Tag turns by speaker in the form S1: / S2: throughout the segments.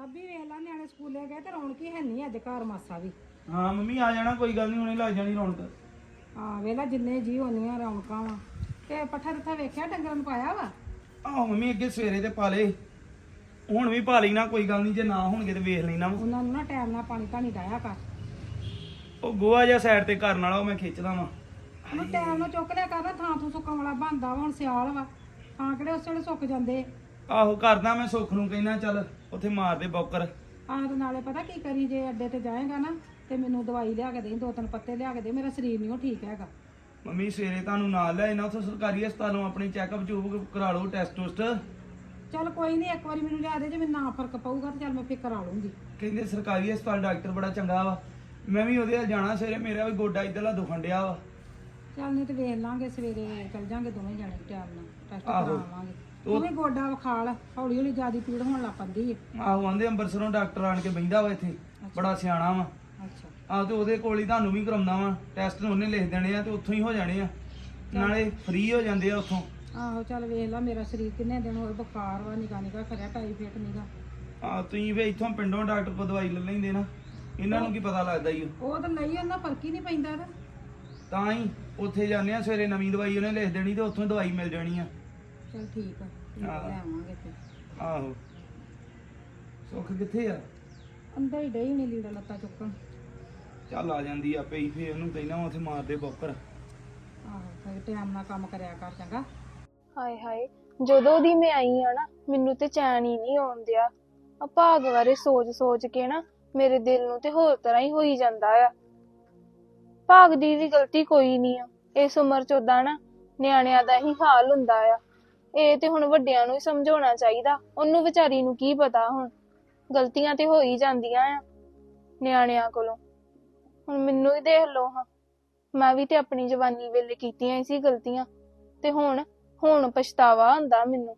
S1: ਸਾਬੀ ਵੇਖ ਲਾ ਨਿਆਣੇ ਸਕੂਲੇ ਗਏ ਤੇ ਰੌਣਕ ਹੀ ਹੈ ਨਹੀਂ ਅੱਜ ਘਰ ਮਾਸਾ ਵੀ।
S2: ਹਾਂ ਮੰਮੀ ਆ ਜਾਣਾ ਕੋਈ ਗੱਲ ਨਹੀਂ ਹੁਣੇ ਲੱਗ ਜਾਣੀ ਰੌਣਕ।
S1: ਹਾਂ ਵੇਲਾ ਜਿੰਨੇ ਜੀ ਹੋਣੀਆਂ ਰੌਣਕਾਂ ਵਾ। ਤੇ ਪੱਠਾ ਦਿੱਤਾ ਵੇਖਿਆ ਡੰਗਰਾਂ ਨੂੰ ਪਾਇਆ ਵਾ?
S2: ਆਹੋ ਮੰਮੀ ਅੱਗੇ ਸਵੇਰੇ ਤੇ ਪਾ ਲੇ ਹੁਣ ਵੀ ਪਾ ਲਈ ਨਾ ਕੋਈ ਗੱਲ ਨਹੀਂ ਜੇ ਨਾ ਹੋਣਗੇ ਤੇ ਵੇਖ ਲੈਣਾ
S1: ਉਹਨਾਂ ਨੂੰ ਨਾ ਟਾਈਮ ਨਾਲ ਪਾਣੀ ਧਾਣੀ ਡਾਇਆ ਕਰ।
S2: ਉਹ ਗੋਆ ਜਿਹਾ ਸਾਈਡ ਤੇ ਕਰਨ ਵਾਲਾ ਉਹ ਮੈਂ ਖਿੱਚਦਾ ਵਾਂ।
S1: ਉਹਨੂੰ ਟਾਈਮ ਨਾਲ ਚੁੱਕ ਲਿਆ ਕਰ ਨਾ ਥਾਂ ਥੂ ਸੁੱਕਣ ਵਾਲਾ ਬਣਦਾ ਵਾ ਹੁਣ ਸਿਆਲ ਵਾ। ਥਾਂ ਕਿਹੜੇ ਉਸ ਵੇਲੇ ਸੁੱਕ ਜਾਂਦੇ?
S2: ਆਹੋ ਕਰਦਾ ਮੈਂ ਸੁੱਖ ਨੂੰ ਕਹਿਣਾ ਚੱਲ। ਉੱਥੇ ਮਾਰ ਦੇ ਬੌਕਰ।
S1: ਆਹ ਤੇ ਨਾਲੇ ਪਤਾ ਕੀ ਕਰੀ ਜੇ ਅੱਡੇ ਤੇ ਜਾਏਗਾ ਨਾ ਤੇ ਮੈਨੂੰ ਦਵਾਈ ਲਿਆ ਕੇ ਦੇਈ ਦੋ ਤਿੰਨ ਪੱਤੇ ਲਿਆ ਕੇ ਦੇ ਮੇਰਾ ਸਰੀਰ ਨਹੀਂ ਉਹ ਠੀਕ ਹੈਗਾ।
S2: ਮੰਮੀ ਸਵੇਰੇ ਤੁਹਾਨੂੰ ਨਾਲ ਲੈ ਇਹਨਾਂ ਉੱਥੇ ਸਰਕਾਰੀ ਹਸਪਤਾਲੋਂ ਆਪਣੀ ਚੈੱਕਅਪ ਚੂਬ ਕਰਾ ਲਓ ਟੈਸਟ ਟੁਸਟ।
S1: ਚੱਲ ਕੋਈ ਨਹੀਂ ਇੱਕ ਵਾਰੀ ਮੈਨੂੰ ਲਿਆ ਦੇ ਜੇ ਮੈਨੂੰ ਨਾ ਫ਼ਰਕ ਪਊਗਾ ਤੇ ਚੱਲ ਮੈਂ ਫਿਰ ਕਰਾ ਲੂੰਗੀ
S2: ਕਹਿੰਦੇ ਸਰਕਾਰੀ ਹਸਪਤਾਲ ਡਾਕਟਰ ਬੜਾ ਚੰਗਾ ਵਾ। ਮੈਂ ਵੀ ਉਹਦੇ ਨਾਲ ਜਾਣਾ ਸਵੇਰੇ ਮੇਰਾ ਵੀ ਗੋਡਾ ਇਧਰਲਾ ਦੁਖਣ ਡਿਆ ਵਾ।
S1: ਚੱਲ ਨਹੀਂ ਤੇ ਵੇਖ ਲਾਂਗੇ ਸਵੇਰੇ ਚੱਲ ਜਾਾਂਗੇ ਦੋਵੇਂ ਜਣੇ ਟਾਈਮ ਨਾਲ ਟੈਸਟ
S2: ਆਹੋ।
S1: ਕਰਾਵਾਂਗੇ। ਤੂੰ ਵੀ ਗੋਡਾ ਵਿਖਾਲ ਹੌਲੀ ਹੌਲੀ ਜਿਆਦੀ ਪੀੜ ਹੋਣ ਲੱਗ ਪੈਂਦੀ ਹੈ
S2: ਆਹੋ ਆਂਦੇ ਅੰਬਰਸਰੋਂ ਡਾਕਟਰ ਆਣ ਕੇ ਬਹਿੰਦਾ ਵਾ ਇੱਥੇ ਬੜਾ ਸਿਆਣਾ ਵਾ।
S1: ਅੱਛਾ।
S2: ਆਹ ਤੇ ਉਹਦੇ ਕੋਲ ਹੀ ਤੁਹਾਨੂੰ ਵੀ ਕਰਾਉਣਾ ਵਾ ਟੈਸਟ ਉਹਨੇ ਲਿਖ ਦੇਣੇ ਆ ਤੇ ਉੱਥੋਂ ਹੀ ਹੋ ਜਾਣੇ ਆ। ਨਾਲੇ ਫ੍ਰੀ ਹੋ ਜਾਂਦੇ ਆ ਉੱਥੋਂ।
S1: ਆਹੋ ਚੱਲ ਵੇਖ ਲਾ ਮੇਰਾ ਸਰੀਰ ਕਿੰਨੇ ਦਿਨ ਹੋਏ ਬੁਖਾਰ ਵਾ ਨਿਕਾ ਨਿਕਾ ਖਰਿਆ ਟਾਈਫਾਇਡ ਨਿਗਾ
S2: ਆ ਤੁਸੀਂ ਵੀ ਇੱਥੋਂ ਪਿੰਡੋਂ ਡਾਕਟਰ ਕੋਲ ਦਵਾਈ ਲੈ ਲੈਂਦੇ ਨਾ ਇਹਨਾਂ ਨੂੰ ਕੀ ਪਤਾ ਲੱਗਦਾ ਈ ਓ।
S1: ਉਹ ਤਾਂ ਲਈ ਉਹਨਾਂ ਫ਼ਰਕ ਹੀ ਨਹੀਂ ਪੈਂਦਾ ਤਾਂ
S2: ਹੀ ਉੱਥੇ ਜਾਂਦੇ ਆ ਸਵੇਰੇ ਨਵੀਂ ਦਵਾਈ ਉਹਨੇ ਲਿਖ ਦੇਣੀ ਤੇ ਉੱਥੋਂ ਦਵਾਈ ਮਿਲ ਜਾਣੀ ਆ।
S1: ਚੱਲ ਠੀਕ ਆ ਠੀਕ ਆ,
S2: ਆਹ।
S1: ਲੈ ਆਵਾਂਗੇ ਫਿਰ।
S2: ਆਹੋ। ਸੁੱਖ ਕਿੱਥੇ ਆ?
S1: ਅੰਦਰ ਹੀ ਡਈ ਨਹੀਂ ਲੀੜਾ ਲੱਤਾ ਚੁੱਕਣ।
S2: ਚੱਲ ਆ ਜਾਂਦੀ ਆ ਪਈ ਫੇਰ ਉਹਨੂੰ ਕਹਿਣਾ ਉੱਥੇ ਮਾਰ ਦੇ ਬੌਕਰ।
S1: ਆਹੋ ਫਿਰ ਟਾਈਮ ਨਾਲ ਕੰਮ ਕਰਿਆ ਕਰ ਚੰਗਾ।
S3: ਹਾਏ ਹਾਏ ਜਦੋਂ ਦੀ ਮੈਂ ਆਈ ਆ ਨਾ ਮੈਨੂੰ ਤੇ ਚੈਨ ਹੀ ਨਹੀਂ ਆਉਂਦਿਆ ਆ ਭਾਗ ਬਾਰੇ ਸੋਚ ਸੋਚ ਕੇ ਨਾ ਮੇਰੇ ਦਿਲ ਨੂੰ ਤੇ ਹੋਰ ਤਰ੍ਹਾਂ ਹੀ ਹੋਈ ਜਾਂਦਾ ਆ। ਭਾਗ ਦੀ ਵੀ ਗਲਤੀ ਕੋਈ ਨਹੀਂ ਆ। ਇਸ ਉਮਰ ਚ ਉਦਾਂ ਨਾ ਨਿਆਣਿਆਂ ਦਾ ਹੀ ਹਾਲ ਹੁੰਦਾ ਆ। ਇਹ ਤੇ ਹੁਣ ਵੱਡਿਆਂ ਨੂੰ ਹੀ ਸਮਝਾਉਣਾ ਚਾਹੀਦਾ। ਉਹਨੂੰ ਵਿਚਾਰੀ ਨੂੰ ਕੀ ਪਤਾ ਹੁਣ? ਗਲਤੀਆਂ ਤੇ ਹੋ ਹੀ ਜਾਂਦੀਆਂ ਆ ਨਿਆਣਿਆਂ ਕੋਲੋਂ। ਹੁਣ ਮੈਨੂੰ ਹੀ ਦੇਖ ਲਓ ਹਾਂ। ਮੈਂ ਵੀ ਤੇ ਆਪਣੀ ਜਵਾਨੀ ਵੇਲੇ ਕੀਤੀਆਂ ਹੀ ਸੀ ਗਲਤੀਆਂ। ਤੇ ਹੁਣ ਹੁਣ ਪਛਤਾਵਾ ਹੁੰਦਾ ਮੈਨੂੰ।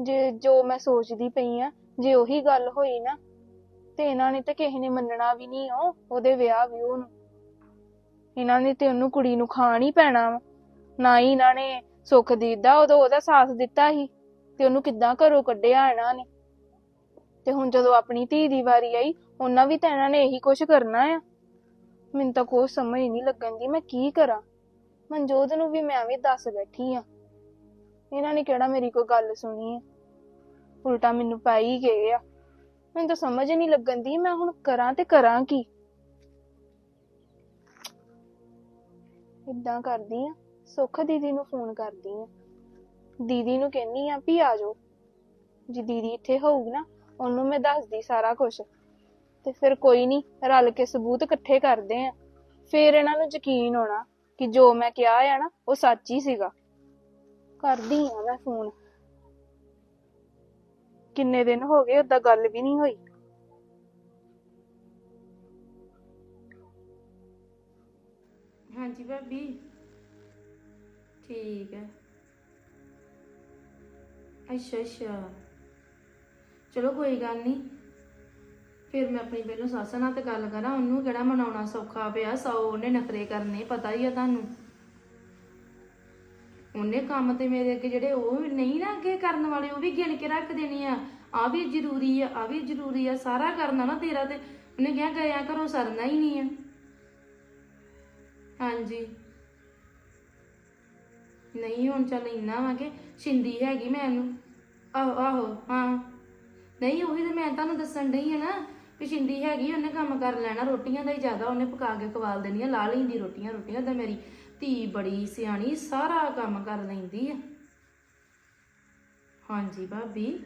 S3: ਜੇ, ਜੋ ਮੈਂ ਸੋਚਦੀ ਪਈ ਆ, ਜੇ ਉਹੀ ਗੱਲ ਹੋਈ ਨਾ, ਤੇ ਇਹਨਾਂ ਨੇ ਤੇ ਕਿਸੇ ਨੇ ਮੰਨਣਾ ਵੀ ਨਹੀਂ ਉਹ, ਉਹਦੇ ਵਿਆਹ ਵੀ ਉਹਨੂੰ ਇਹਨਾਂ ਨੇ ਤੇ ਉਹਨੂੰ ਕੁੜੀ ਨੂੰ ਖਾਣ ਹੀ ਪੈਣਾ ਵਾ। ਨਾ ਹੀ ਇਹਨਾਂ ਨੇ ਸੁੱਖ ਦਿੱਤਾ ਉਦੋਂ ਉਹਦਾ ਸਾਥ ਦਿੱਤਾ ਸੀ ਤੇ ਉਹਨੂੰ ਕਿੱਦਾਂ ਘਰੋਂ ਕੱਢਿਆ ਇਹਨਾਂ ਨੇ। ਤੇ ਹੁਣ ਜਦੋਂ ਆਪਣੀ ਧੀ ਦੀ ਵਾਰੀ ਆਈ, ਉਹਨਾਂ ਵੀ ਤਾਂ ਇਹਨਾਂ ਨੇ ਇਹੀ ਕੁਝ ਕਰਨਾ ਆ। ਮੈਨੂੰ ਤਾਂ ਕੋਈ ਸਮਝ ਨਹੀਂ ਲੱਗਣ ਦੀ ਮੈਂ ਕੀ ਕਰਾਂ। ਮਨਜੋਤ ਨੂੰ ਵੀ ਮੈਂ ਵੀ ਦੱਸ ਬੈਠੀ ਆ। ਇਹਨਾਂ ਨੇ ਕਿਹੜਾ ਮੇਰੀ ਕੋਈ ਗੱਲ ਸੁਣੀ ਹੈ ਉਲਟਾ ਮੈਨੂੰ ਪੈ ਗਏ ਆ। ਮੈਨੂੰ ਤਾਂ ਸਮਝ ਨਹੀਂ ਲੱਗਣ ਦੀ ਮੈਂ ਹੁਣ ਕਰਾਂ ਤੇ ਕਰਾਂ ਕੀ। ਇਦਾਂ ਕਰਦੀ ਆ। ਸੁੱਖ ਦੀਦੀ ਨੂੰ ਫੋਨ ਕਰਦੀ ਆ। ਦੀਦੀ ਨੂੰ ਕਹਿੰਨੀ ਆ ਵੀ ਆ ਜਾਓ। ਜੇ ਦੀਦੀ ਇੱਥੇ ਹੋਊਗੀ ਨਾ, ਉਹਨੂੰ ਮੈਂ ਦੱਸਦੀ ਸਾਰਾ ਕੁਝ ਤੇ ਫਿਰ ਕੋਈ ਨਹੀਂ ਰਲ ਕੇ ਸਬੂਤ ਇਕੱਠੇ ਕਰਦੇ ਆ। ਫਿਰ ਇਹਨਾਂ ਨੂੰ ਯਕੀਨ ਹੋਣਾ ਕਿ ਜੋ ਮੈਂ ਕਿਹਾ ਆ ਨਾ, ਉਹ ਸੱਚ ਹੀ ਸੀਗਾ। ਕਰਦੀ ਆ ਮੈਂ ਫੋਨ। ਕਿੰਨੇ ਦਿਨ ਹੋ ਗਏ, ਓਦਾਂ ਗੱਲ ਵੀ ਨਹੀਂ ਹੋਈ।
S4: ਹਾਂਜੀ ਭਾਬੀ। ਠੀਕ ਹੈ। ਅੱਛਾ ਅੱਛਾ। ਚਲੋ ਕੋਈ ਗੱਲ ਨਹੀਂ ਫਿਰ ਮੈਂ ਆਪਣੀ ਪਹਿਲੋਂ ਸੱਸ ਨਾਲ ਤੇ ਗੱਲ ਕਰਾਂ। ਉਹਨੂੰ ਕਿਹੜਾ ਮਨਾਉਣਾ ਸੌਖਾ ਪਿਆ? ਸੌ ਉਹਨੇ ਨਖਰੇ ਕਰਨੇ, ਪਤਾ ਹੀ ਆ ਤੁਹਾਨੂੰ। ਉਹਨੇ ਕੰਮ ਤੇ ਮੇਰੇ ਅੱਗੇ ਜਿਹੜੇ ਉਹ ਨਹੀਂ ਨਾ ਅੱਗੇ ਕਰਨ ਵਾਲੇ, ਉਹ ਵੀ ਗਿਣ ਕੇ ਰੱਖ ਦੇਣੇ ਆ। ਆ ਵੀ ਜ਼ਰੂਰੀ ਆ ਆ ਵੀ ਜ਼ਰੂਰੀ ਆ। ਸਾਰਾ ਕਰਨਾ ਨਾ ਤੇਰਾ ਤੇ। ਉਹਨੇ ਕਿਹਾ ਗਿਆ ਘਰੋਂ ਸਰਨਾ ਹੀ ਨਹੀਂ ਆ। ਹਾਂਜੀ। ਨਹੀਂ, ਹੁਣ ਚੱਲ ਇੰਨਾ ਵਾ ਕਿ ਛਿੰਦੀ ਹੈਗੀ ਮੈਨੂੰ। ਆਹੋ ਆਹੋ, ਹਾਂ। ਨਹੀਂ, ਉਹੀ ਤੇ ਮੈਂ ਤੁਹਾਨੂੰ ਦੱਸਣ ਡਈ ਆ ਨਾ ਵੀ ਛਿੰਦੀ ਹੈਗੀ, ਉਹਨੇ ਕੰਮ ਕਰ ਲੈਣਾ, ਰੋਟੀਆਂ ਦਾ ਹੀ ਜ਼ਿਆਦਾ ਉਹਨੇ ਪਕਾ ਕੇ ਖਵਾਲ ਦੇਣੀਆਂ, ਲਾ ਲੈਂਦੀ ਰੋਟੀਆਂ ਰੋਟੀਆਂ ਤਾਂ ਮੇਰੀ ਧੀ ਬੜੀ ਸਿਆਣੀ, ਸਾਰਾ ਕੰਮ ਕਰ ਲੈਂਦੀ ਆ। ਹਾਂਜੀ ਭਾਬੀ।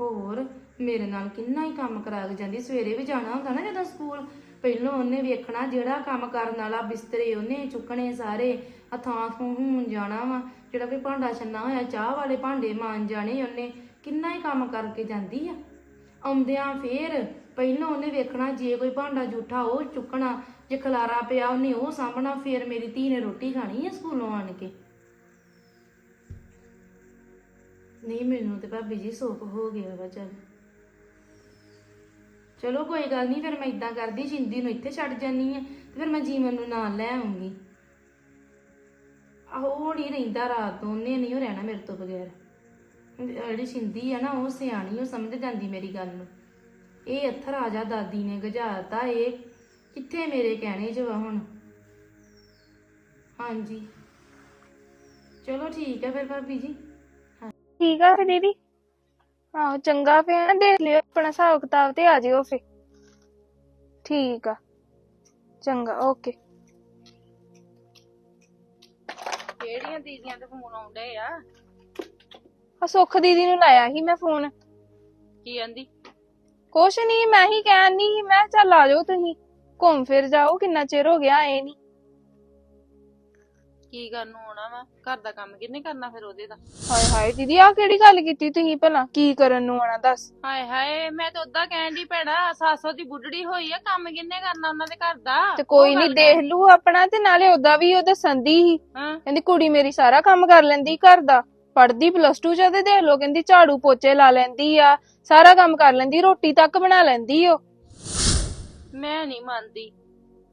S4: ਹੋਰ, ਮੇਰੇ ਨਾਲ ਕਿੰਨਾ ਹੀ ਕੰਮ ਕਰਾ ਕੇ ਜਾਂਦੀ, ਸਵੇਰੇ ਵੀ ਜਾਣਾ ਹੁੰਦਾ ਨਾ ਜਦੋਂ ਸਕੂਲ ਪਹਿਲਾਂ ਉਹਨੇ ਵੇਖਣਾ ਜਿਹੜਾ ਕੰਮ ਕਰਨ ਵਾਲਾ ਬਿਸਤਰੇ ਉਹਨੇ ਚੁੱਕਣੇ ਸਾਰੇ ਹੱਥਾਂ ਤੋਂ ਹੁਣ ਜਾਣਾ ਵਾ। ਜਿਹੜਾ ਕੋਈ ਭਾਂਡਾ ਛੰਨਾ ਹੋਇਆ, ਚਾਹ ਵਾਲੇ ਭਾਂਡੇ ਮਾਂਜ ਜਾਣੇ ਉਹਨੇ। ਕਿੰਨਾ ਹੀ ਕੰਮ ਕਰਕੇ ਜਾਂਦੀ ਆ। ਆਉਂਦਿਆਂ ਫੇਰ ਪਹਿਲਾਂ ਉਹਨੇ ਵੇਖਣਾ ਜੇ ਕੋਈ ਭਾਂਡਾ ਜੂਠਾ ਉਹ ਚੁੱਕਣਾ, ਜੇ ਖਲਾਰਾ ਪਿਆ ਉਹਨੇ ਉਹ ਸਾਂਭਣਾ, ਫੇਰ ਮੇਰੀ ਧੀ ਨੇ ਰੋਟੀ ਖਾਣੀ ਆ ਸਕੂਲੋਂ ਆਣ ਕੇ। ਨਹੀਂ, ਮੈਨੂੰ ਤੇ ਭਾਬੀ ਜੀ ਸੁੱਖ ਹੋ ਗਿਆ ਵਾ ਚੱਲ। ਚਲੋ ਕੋਈ ਗੱਲ ਨਹੀਂ, ਫਿਰ ਮੈਂ ਇਦਾਂ ਕਰਦੀ ਸ਼ਿੰਦੀ ਨੂੰ ਇੱਥੇ ਛੱਡ ਜਾਨੀ ਆ ਤੇ ਫਿਰ ਮੈਂ ਜੀਵਨ ਨੂੰ ਨਾਲ ਲੈ ਆਉਂਗੀ। ਆਹੋ, ਉਹ ਨਹੀਂ ਰਹਿੰਦਾ ਰਾਤ ਨੂੰ, ਉਹਨੇ ਨਹੀਂ ਉਹ ਰਹਿਣਾ ਮੇਰੇ ਤੋਂ ਬਗੈਰ। ਜਿਹੜੀ ਸਿੰਦੀ ਆ ਨਾ, ਉਹ ਸਿਆਣੀ, ਉਹ ਸਮਝ ਜਾਂਦੀ ਮੇਰੀ ਗੱਲ ਨੂੰ। ਇਹ ਅੱਥਰ ਆ ਜਾ ਦਾਦੀ ਨੇ ਗਜਾਤਾ ਇਹ ਕਿੱਥੇ ਮੇਰੇ ਕਹਿਣੇ ਚ ਵਾ ਹੁਣ? ਹਾਂਜੀ। ਚਲੋ ਠੀਕ ਹੈ ਫਿਰ ਭਾਬੀ ਜੀ।
S3: ਠੀਕ ਆ ਫਿਰ ਦੀਦੀ। ਆਹੋ ਚੰਗਾ ਫਿਰ ਨਾ ਦੇਖ ਲਿਓ ਆਪਣਾ ਹਿਸਾਬ ਕਿਤਾਬ ਤੇ ਆ ਜਿਓ ਫਿਰ। ਠੀਕ ਆ। ਚੰਗਾ ਓਕੇ।
S5: ਕਿਹੜੀਆਂ ਦੀਦੀਆਂ ਦੇ ਫੋਨ ਆਉਂਦੇ ਆ?
S3: ਆ ਸੁੱਖ ਦੀਦੀ ਨੂੰ ਲਾਇਆ ਸੀ ਮੈਂ ਫੋਨ।
S5: ਕੀ ਆਂਦੀ?
S3: ਕੁਛ ਨਹੀਂ ਮੈਂ ਹੀ ਕਹਿਣ ਨਹੀਂ ਮੈਂ ਕਿਹਾ ਚੱਲ ਆ ਜਾਓ ਤੁਸੀਂ। ਘੁੰਮ ਫਿਰ ਜਾਓ ਕਿੰਨਾ ਚਿਰ ਹੋ ਗਿਆ ਆਏ ਨਹੀਂ
S5: ਕੀ ਕਰਨ ਨੂੰ ਆਉਣਾ ਵਾ? ਘਰ ਦਾ ਕੰਮ ਕਿੰਨੇ ਕਰਨਾ ਫਿਰ ਉਹਦੇ ਦਾ?
S3: ਹਾਏ ਹਾਏ ਦੀਦੀ ਆ ਕਿਹੜੀ ਗੱਲ ਕੀਤੀ ਤੁਸੀਂ ਭਲਾ? ਕੀ ਕਰਨ ਨੂੰ ਆਣਾ ਦੱਸ?
S5: ਹਾਏ ਹਾਏ ਮੈਂ ਤਾਂ ਉਦਾਂ ਕਹਿਣ ਦੀ ਭੈਣਾ ਸਾਸੋ ਦੀ ਬੁੱਢੜੀ ਹੋਈ ਆ ਕੰਮ ਕਿੰਨੇ ਕਰਨਾ ਉਹਨਾਂ ਦੇ ਘਰ ਦਾ?
S3: ਤੇ ਕੋਈ ਨਹੀਂ ਦੇਖ ਲੂ ਆਪਣਾ ਤੇ ਨਾਲੇ ਉਹਦਾ ਵੀ ਉਹ ਦੱਸੰਦੀ ਸੀ।
S5: ਹਾਂ।
S3: ਕਹਿੰਦੀ ਕੁੜੀ ਮੇਰੀ ਸਾਰਾ ਕੰਮ ਕਰ ਲੈਂਦੀ ਘਰ ਦਾ। ਪੜਦੀ ਪਲੱਸ 2 ਚ ਆ ਤੇ ਦੇਖ ਲੋ ਕਹਿੰਦੀ ਝਾੜੂ ਪੋਚੇ ਲਾ ਲੈਂਦੀ ਆ ਸਾਰਾ ਕੰਮ ਕਰ ਲੈਂਦੀ ਰੋਟੀ ਤੱਕ ਬਣਾ ਲੈਂਦੀ ਉਹ।
S5: ਮੈਂ ਨਹੀਂ ਮੰਨਦੀ।